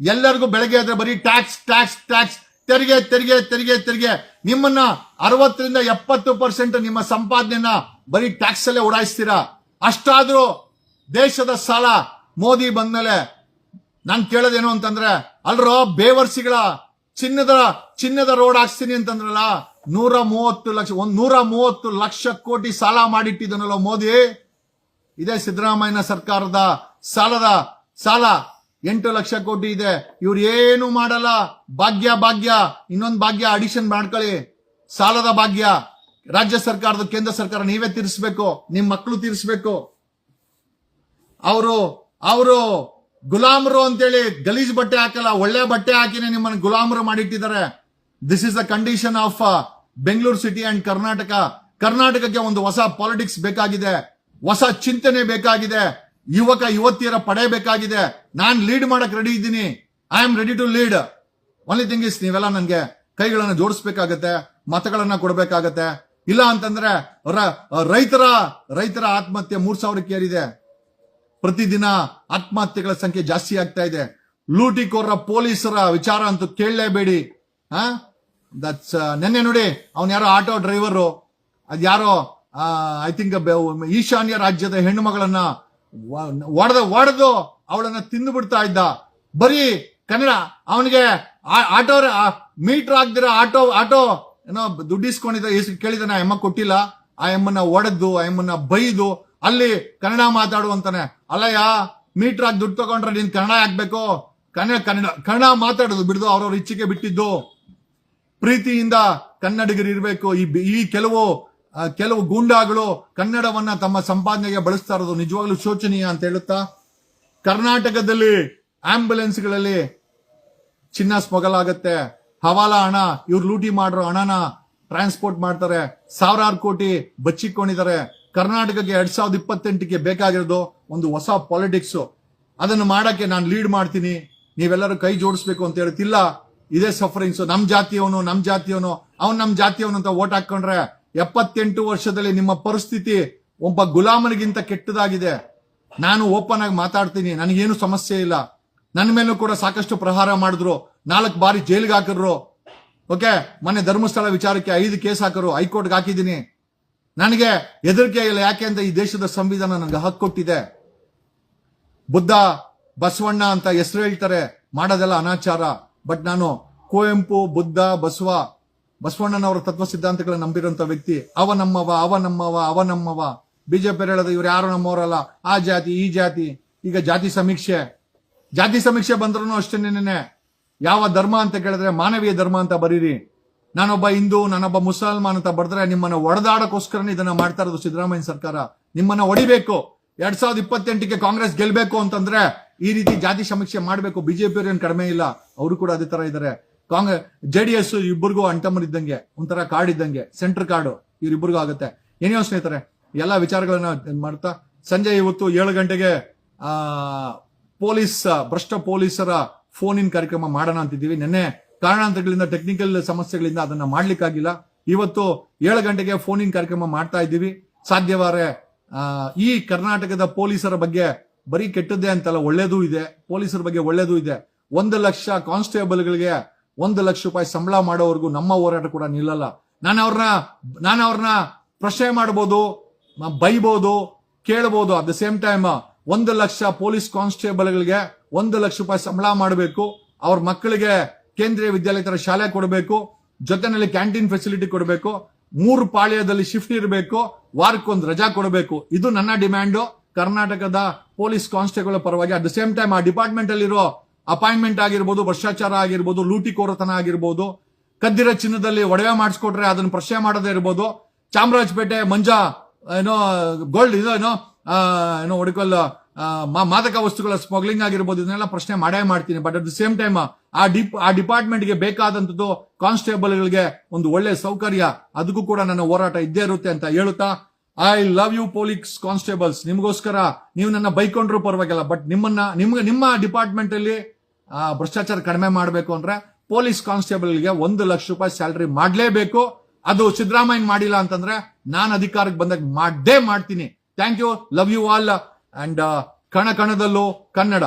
ಎಲ್ಲರಿಗೂ ಬೆಳಗ್ಗೆ ಆದ್ರೆ ಬರೀ ಟ್ಯಾಕ್ಸ್ ಟ್ಯಾಕ್ಸ್ ಟ್ಯಾಕ್ಸ್, ತೆರಿಗೆ ತೆರಿಗೆ ತೆರಿಗೆ ತೆರಿಗೆ. ನಿಮ್ಮನ್ನ ಅರವತ್ತರಿಂದ ಎಪ್ಪತ್ತು ಪರ್ಸೆಂಟ್ ನಿಮ್ಮ ಸಂಪಾದನೆನ ಬರೀ ಟ್ಯಾಕ್ಸ್ ಅಲ್ಲೇ ಉಡಾಯಿಸ್ತೀರಾ ಅಷ್ಟಾದ್ರೂ ದೇಶದ ಸಾಲ ಮೋದಿ ಬಂದ್ಮೇಲೆ ನಾನು ಕೇಳೋದೇನು ಅಂತಂದ್ರೆ, ಅಲ್ರೋ, ಬೇವರ್ಸಿಗಳ ಚಿನ್ನದ ಚಿನ್ನದ ರೋಡ್ ಹಾಕ್ಸ್ತೀನಿ ಅಂತಂದ್ರಲ್ಲ ನೂರ ಮೂವತ್ತು ಲಕ್ಷ, ಒಂದ್ ನೂರ ಮೂವತ್ತು ಲಕ್ಷ ಕೋಟಿ ಸಾಲ ಮಾಡಿಟ್ಟಿದ್ದನಲ್ಲ ಮೋದಿ? ಇದೇ ಸಿದ್ದರಾಮಯ್ಯನ ಸರ್ಕಾರದ ಸಾಲದ ಸಾಲ. ಎಂಟು ಲಕ್ಷ ಕೋಟಿ ಇದೆ. ಇವ್ರು ಏನು ಮಾಡಲ್ಲ? ಭಾಗ್ಯ ಭಾಗ್ಯ. ಇನ್ನೊಂದು ಭಾಗ್ಯ ಅಡಿಷನ್ ಮಾಡ್ಕೊಳ್ಳಿ. ಸಾಲದ ಭಾಗ್ಯ. ರಾಜ್ಯ ಸರ್ಕಾರದ ಕೇಂದ್ರ ಸರ್ಕಾರ ನೀವೇ ತೀರಿಸ್ಬೇಕು. ನಿಮ್ ಮಕ್ಕಳು ತೀರಿಸ್ಬೇಕು. ಅವರು ಅವರು ಗುಲಾಮರು ಅಂತೇಳಿ ಗಲೀಜ್ ಬಟ್ಟೆ ಹಾಕಲ್ಲ, ಒಳ್ಳೆ ಬಟ್ಟೆ ಹಾಕಿನೇ ನಿಮ್ಮನ್ನು ಗುಲಾಮರು ಮಾಡಿಟ್ಟಿದ್ದಾರೆ. This is the condition of Bengaluru city and Karnataka. ಕರ್ನಾಟಕಕ್ಕೆ ಒಂದು ಹೊಸ ಪಾಲಿಟಿಕ್ಸ್ ಬೇಕಾಗಿದೆ. ಹೊಸ ಚಿಂತನೆ ಬೇಕಾಗಿದೆ. ಯುವಕ, ಯುವತಿಯರ ಪಡೆ ಬೇಕಾಗಿದೆ. ನಾನ್ ಲೀಡ್ ಮಾಡಕ್ ರೆಡಿ ಇದ್ದೀನಿ. I am ready to lead only thing is ನೀವೆಲ್ಲ ನನಗೆ ಕೈಗಳನ್ನು ಜೋಡಿಸ್ಬೇಕಾಗತ್ತೆ, ಮತಗಳನ್ನ ಕೊಡಬೇಕಾಗತ್ತೆ. ಇಲ್ಲ ಅಂತಂದ್ರೆ ರೈತರ ರೈತರ ಆತ್ಮಹತ್ಯೆ ಮೂರ್ ಸಾವಿರಕ್ಕೆ ಏರಿದೆ. ಪ್ರತಿದಿನ ಆತ್ಮಹತ್ಯೆಗಳ ಸಂಖ್ಯೆ ಜಾಸ್ತಿ ಆಗ್ತಾ ಇದೆ. ಲೂಟಿಕೋರ ಪೊಲೀಸರ ವಿಚಾರ ಅಂತೂ ಕೇಳಲೇಬೇಡಿ. ಹಾ ದಟ್ಸ್ ನೆನ್ನೆ ನೋಡಿ ಅವನ್ ಯಾರೋ ಆಟೋ ಡ್ರೈವರು ಅದ್ಯಾರೋ ಐ ಥಿಂಕ್ ಈಶಾನ್ಯ ರಾಜ್ಯದ ಹೆಣ್ಣು ಮಗಳನ್ನ ಒಡೆದ, ಒಡೆದು ಅವಳನ್ನ ತಿಂದು ಬಿಡ್ತಾ ಇದ್ದ. ಬರೀ ಕನ್ನಡ, ಅವನಿಗೆ ಆಟೋ ಮೀಟರ್ ಆಗ್ದಿರ ಆಟೋ ಆಟೋ, ಏನೋ ದುಡ್ಡಿಸ್ಕೊಂಡಿದ್ದ ಕೇಳಿದ ಆ ಎಮ್ಮ ಕೊಟ್ಟಿಲ್ಲ. ಆ ಎಮ್ಮನ್ನ ಒಡೆದು, ಆ ಎಮ್ಮನ್ನ ಬೈದು, ಅಲ್ಲಿ ಕನ್ನಡ ಮಾತಾಡು ಅಂತಾನೆ ಅಲ್ಲಯ್ಯ, ಮೀಟರ್ ಆಗಿ ದುಡ್ಡು ತಗೊಂಡ್ರೆ ನೀನ್ ಕನ್ನಡ ಹಾಕ್ಬೇಕು ಕನ್ನಡ ಕನ್ನಡ ಕನ್ನಡ ಮಾತಾಡೋದು, ಬಿಡ್ದು ಅವ್ರವ್ರ ಇಚ್ಛೆಗೆ ಬಿಟ್ಟಿದ್ದು. ಪ್ರೀತಿಯಿಂದ ಕನ್ನಡಿಗರು ಇರಬೇಕು. ಈ ಈ ಕೆಲವು ಕೆಲವು ಗೂಂಡಾಗಳು ಕನ್ನಡವನ್ನ ತಮ್ಮ ಸಂಪಾದನೆಗೆ ಬಳಸ್ತಾ ಇರೋದು ನಿಜವಾಗ್ಲೂ ಶೋಚನೀಯ ಅಂತ ಹೇಳುತ್ತಾ? ಕರ್ನಾಟಕದಲ್ಲಿ ಆಂಬ್ಯುಲೆನ್ಸ್ಗಳಲ್ಲಿ ಚಿನ್ನ ಸ್ಮಗಲ್ ಆಗುತ್ತೆ. ಹವಾಲಾ ಹಣ, ಇವ್ರು ಲೂಟಿ ಮಾಡಿರೋ ಹಣನ ಟ್ರಾನ್ಸ್ಪೋರ್ಟ್ ಮಾಡ್ತಾರೆ. ಸಾವಿರಾರು ಕೋಟಿ ಬಚ್ಚಿಕೊಂಡಿದ್ದಾರೆ ಕರ್ನಾಟಕಕ್ಕೆ ಎರಡ್ ಸಾವಿರದ ಇಪ್ಪತ್ತೆಂಟಕ್ಕೆ ಬೇಕಾಗಿರೋದು ಒಂದು ಹೊಸ ಪಾಲಿಟಿಕ್ಸ್ ಅದನ್ನು ಮಾಡಕ್ಕೆ ನಾನು ಲೀಡ್ ಮಾಡ್ತೀನಿ. ನೀವೆಲ್ಲರೂ ಕೈ ಜೋಡಿಸ್ಬೇಕು ಅಂತ ಹೇಳ್ತಿಲ್ಲ ಇದೇ ಸಫರಿಂಗ್ಸ್ ನಮ್ ಜಾತಿಯವನು ನಮ್ ಜಾತಿಯವನು, ಅವನ್ ನಮ್ ಜಾತಿಯವನು ಅಂತ ಓಟ್ ಹಾಕೊಂಡ್ರೆ ಎಪ್ಪತ್ತೆಂಟು ವರ್ಷದಲ್ಲಿ ನಿಮ್ಮ ಪರಿಸ್ಥಿತಿ ಒಬ್ಬ ಗುಲಾಮನಿಗಿಂತ ಕೆಟ್ಟದಾಗಿದೆ. ನಾನು ಓಪನ್ ಆಗಿ ಮಾತಾಡ್ತೀನಿ. ನನಗೇನು ಸಮಸ್ಯೆ ಇಲ್ಲ. ನನ್ನ ಮೇಲೂ ಕೂಡ ಸಾಕಷ್ಟು ಪ್ರಹಾರ ಮಾಡಿದ್ರು. ನಾಲ್ಕು ಬಾರಿ ಜೈಲಿಗೆ ಹಾಕಿದ್ರು. ಓಕೆ ಮೊನ್ನೆ ಧರ್ಮಸ್ಥಳ ವಿಚಾರಕ್ಕೆ ಐದು ಕೇಸ್ ಹಾಕರು ಹೈಕೋರ್ಟ್ಗೆ ಹಾಕಿದ್ದೀನಿ. ನನಗೆ ಹೆದರಿಕೆ ಇಲ್ಲ. ಯಾಕೆ ಅಂತ ಈ ದೇಶದ ಸಂವಿಧಾನ ನನಗೆ ಹಕ್ಕು ಕೊಟ್ಟಿದೆ ಬುದ್ಧ ಬಸವಣ್ಣ ಅಂತ ಹೆಸರು ಹೇಳ್ತಾರೆ. ಮಾಡೋದೆಲ್ಲ ಅನಾಚಾರ. ಬಟ್ ನಾನು ಕುವೆಂಪು, ಬುದ್ಧ, ಬಸವ, ಬಸವಣ್ಣನವರ ತತ್ವ ಸಿದ್ಧಾಂತಗಳನ್ನ ನಂಬಿರುವಂತ ವ್ಯಕ್ತಿ. ಅವ ನಮ್ಮವ ಅವ ನಮ್ಮವ ಅವ ನಮ್ಮವ. ಬಿಜೆಪಿ ಹೇಳೋದು ಇವ್ರು ಯಾರು ನಮ್ಮವರಲ್ಲ? ಆ ಜಾತಿ, ಈ ಜಾತಿ. ಈಗ ಜಾತಿ ಸಮೀಕ್ಷೆ. ಜಾತಿ ಸಮೀಕ್ಷೆ ಬಂದ್ರು ಅಷ್ಟೇನೇನೆ ಯಾವ ಧರ್ಮ ಅಂತ ಕೇಳಿದ್ರೆ ಮಾನವೀಯ ಧರ್ಮ ಅಂತ ಬರೀರಿ. ನಾನೊಬ್ಬ ಹಿಂದೂ, ನಾನೊಬ್ಬ ಮುಸಲ್ಮಾನ್ ಅಂತ ಬರೆದ್ರೆ ನಿಮ್ಮನ್ನ ಒಡೆದಾಡಕ್ಕೋಸ್ಕರನೇ ಇದನ್ನ ಮಾಡ್ತಾ ಇರೋದು ಸಿದ್ದರಾಮಯ್ಯ ಸರ್ಕಾರ. ನಿಮ್ಮನ್ನ ಹೊಡಿಬೇಕು ಎರಡ್ ಸಾವಿರದ ಇಪ್ಪತ್ತೆಂಟಕ್ಕೆ ಕಾಂಗ್ರೆಸ್ ಗೆಲ್ಬೇಕು ಅಂತಂದ್ರೆ ಈ ರೀತಿ ಜಾತಿ ಸಮೀಕ್ಷೆ ಮಾಡಬೇಕು. ಬಿಜೆಪಿ ಏನ್ ಕಡಿಮೆ ಇಲ್ಲ, ಅವರು ಕೂಡ ಅದೇ ತರ ಇದ್ದಾರೆ ಕಾಂಗ್ರೆಸ್ ಎಸ್ ಇಬ್ಬರಿಗೂ ಅಂಟಮರಿದ್ದಂಗೆ ಒಂಥರ ಕಾರ್ಡ್ ಇದ್ದಂಗೆ ಸೆಂಟರ್ ಕಾರ್ಡು ಇವ್ರಿಬ್ಬರಿಗೂ ಆಗುತ್ತೆ. ಏನೇ ಸ್ನೇಹಿತರೆ ಎಲ್ಲಾ ವಿಚಾರಗಳನ್ನ ಮಾಡ್ತಾ, ಸಂಜೆ ಇವತ್ತು ಏಳು ಗಂಟೆಗೆ, ಆ, ಪೊಲೀಸ್, ಭ್ರಷ್ಟ ಪೊಲೀಸರ ಫೋನ್ ಇನ್ ಕಾರ್ಯಕ್ರಮ ಮಾಡೋಣ ಅಂತಿದ್ದೀವಿ. ನಿನ್ನೆ ಕಾರಣಾಂತರಗಳಿಂದ ಟೆಕ್ನಿಕಲ್ ಸಮಸ್ಯೆಗಳಿಂದ ಅದನ್ನ ಮಾಡ್ಲಿಕ್ಕಾಗಿಲ್ಲ. ಇವತ್ತು ಏಳು ಗಂಟೆಗೆ ಫೋನ್ ಇನ್ ಕಾರ್ಯಕ್ರಮ ಮಾಡ್ತಾ ಇದ್ದೀವಿ. ಸಾಧ್ಯವಾರೆ ಈ ಕರ್ನಾಟಕದ ಪೊಲೀಸರ ಬಗ್ಗೆ ಬರೀ ಕೆಟ್ಟದ್ದೇ ಅಂತಲ್ಲ, ಒಳ್ಳೇದೂ ಇದೆ, ಪೊಲೀಸರ ಬಗ್ಗೆ ಒಳ್ಳೇದೂ ಇದೆ. ಒಂದು ಲಕ್ಷ ಕಾನ್ಸ್ಟೇಬಲ್ಗಳಿಗೆ ಒಂದು ಲಕ್ಷ ರೂಪಾಯಿ ಸಂಬಳ ಮಾಡೋವರೆಗೂ ನಮ್ಮ ಹೋರಾಟ ಕೂಡ ನಿಲ್ಲಲ್ಲ. ನಾನು ಅವ್ರನ್ನ ನಾನು ಅವ್ರನ್ನ ಪ್ರಶ್ನೆ ಮಾಡಬಹುದು ಮ- ಬೈಬೋದು ಕೇಳಬಹುದು ಅಟ್ ದ ಸೇಮ್ ಟೈಮ್ ಒಂದು ಲಕ್ಷ ಪೊಲೀಸ್ ಕಾನ್ಸ್ಟೇಬಲ್ಗಳಿಗೆ ಒಂದು ಲಕ್ಷ ರೂಪಾಯಿ ಸಂಬಳ ಮಾಡಬೇಕು. ಅವ್ರ ಮಕ್ಕಳಿಗೆ ಕೇಂದ್ರೀಯ ವಿದ್ಯಾಲಯ ತರ ಶಾಲೆ ಕೊಡಬೇಕು. ಜೊತೆನಲ್ಲಿ ಕ್ಯಾಂಟೀನ್ ಫೆಸಿಲಿಟಿ ಕೊಡಬೇಕು. ಮೂರು ಪಾಳ್ಯದಲ್ಲಿ ಶಿಫ್ಟ್ ಇರಬೇಕು. ವಾರಕ್ಕೊಂದು ರಜಾ ಕೊಡಬೇಕು. ಇದು ನನ್ನ ಡಿಮ್ಯಾಂಡ್ ಕರ್ನಾಟಕದ ಪೊಲೀಸ್ ಕಾನ್ಸ್ಟೇಬಲ್ ಪರವಾಗಿ ಅಟ್ ದ ಸೇಮ್ ಟೈಮ್ ಆ ಡಿಪಾರ್ಟ್ಮೆಂಟ್ ಅಲ್ಲಿರೋ ಅಪಾಯಿಂಟ್ಮೆಂಟ್ ಆಗಿರ್ಬೋದು, ಭ್ರಷ್ಟಾಚಾರ ಆಗಿರ್ಬೋದು, ಲೂಟಿಕೋರತನ ಆಗಿರ್ಬೋದು, ಕದ್ದಿರ ಚಿನ್ನದಲ್ಲಿ ಒಡವೆ ಮಾಡಿಸ್ಕೊಟ್ರೆ ಅದನ್ನು ಪ್ರಶ್ನೆ ಮಾಡದೇ ಇರ್ಬೋದು, ಚಾಮರಾಜಪೇಟೆ ಮಂಜಾ, ಏನೋ ಗೋಲ್ಡ್ ಇದು ಏನೋ ಏನೋ ಒಡಿಕಲ್ ಮಾದಕ ವಸ್ತುಗಳ ಸ್ಮಗ್ಲಿಂಗ್ ಆಗಿರ್ಬೋದು, ಇದನ್ನೆಲ್ಲ ಪ್ರಶ್ನೆ ಮಾಡೇ ಮಾಡ್ತೀನಿ. But at the same time ಆ ಡಿಪ್ ಆ ಡಿಪಾರ್ಟ್ಮೆಂಟ್ಗೆ ಬೇಕಾದಂತದ್ದು ಕಾನ್ಸ್ಟೇಬಲ್ಗಳಿಗೆ ಒಂದು ಒಳ್ಳೆ ಸೌಕರ್ಯ, ಅದಕ್ಕೂ ಕೂಡ ನನ್ನ ಹೋರಾಟ ಇದ್ದೇ ಇರುತ್ತೆ ಅಂತ ಹೇಳುತ್ತಾ I love you police constables ನಿಮಗೋಸ್ಕರ ನೀವು ನನ್ನ ಬೈಕೊಂಡ್ರು ಪರವಾಗಿಲ್ಲ ಬಟ್ ನಿಮ್ಮನ್ನ, ನಿಮ್ಗೆ ನಿಮ್ಮ ಡಿಪಾರ್ಟ್ಮೆಂಟ್ ಅಲ್ಲಿ ಭ್ರಷ್ಟಾಚಾರ ಕಡಿಮೆ ಮಾಡಬೇಕು ಅಂದ್ರೆ ಪೊಲೀಸ್ ಕಾನ್ಸ್ಟೇಬಲ್ಗೆ ಒಂದು ಲಕ್ಷ ರೂಪಾಯಿ ಸ್ಯಾಲರಿ ಮಾಡಲೇಬೇಕು. ಅದು ಸಿದ್ದರಾಮಯ್ಯ ಮಾಡಿಲ್ಲ ಅಂತಂದ್ರೆ ನಾನು ಅಧಿಕಾರಕ್ಕೆ ಬಂದಾಗ ಮಾಡೇ ಮಾಡ್ತೀನಿ. Thank you love you all and ಕಣ ಕಣದಲ್ಲೂ ಕನ್ನಡ.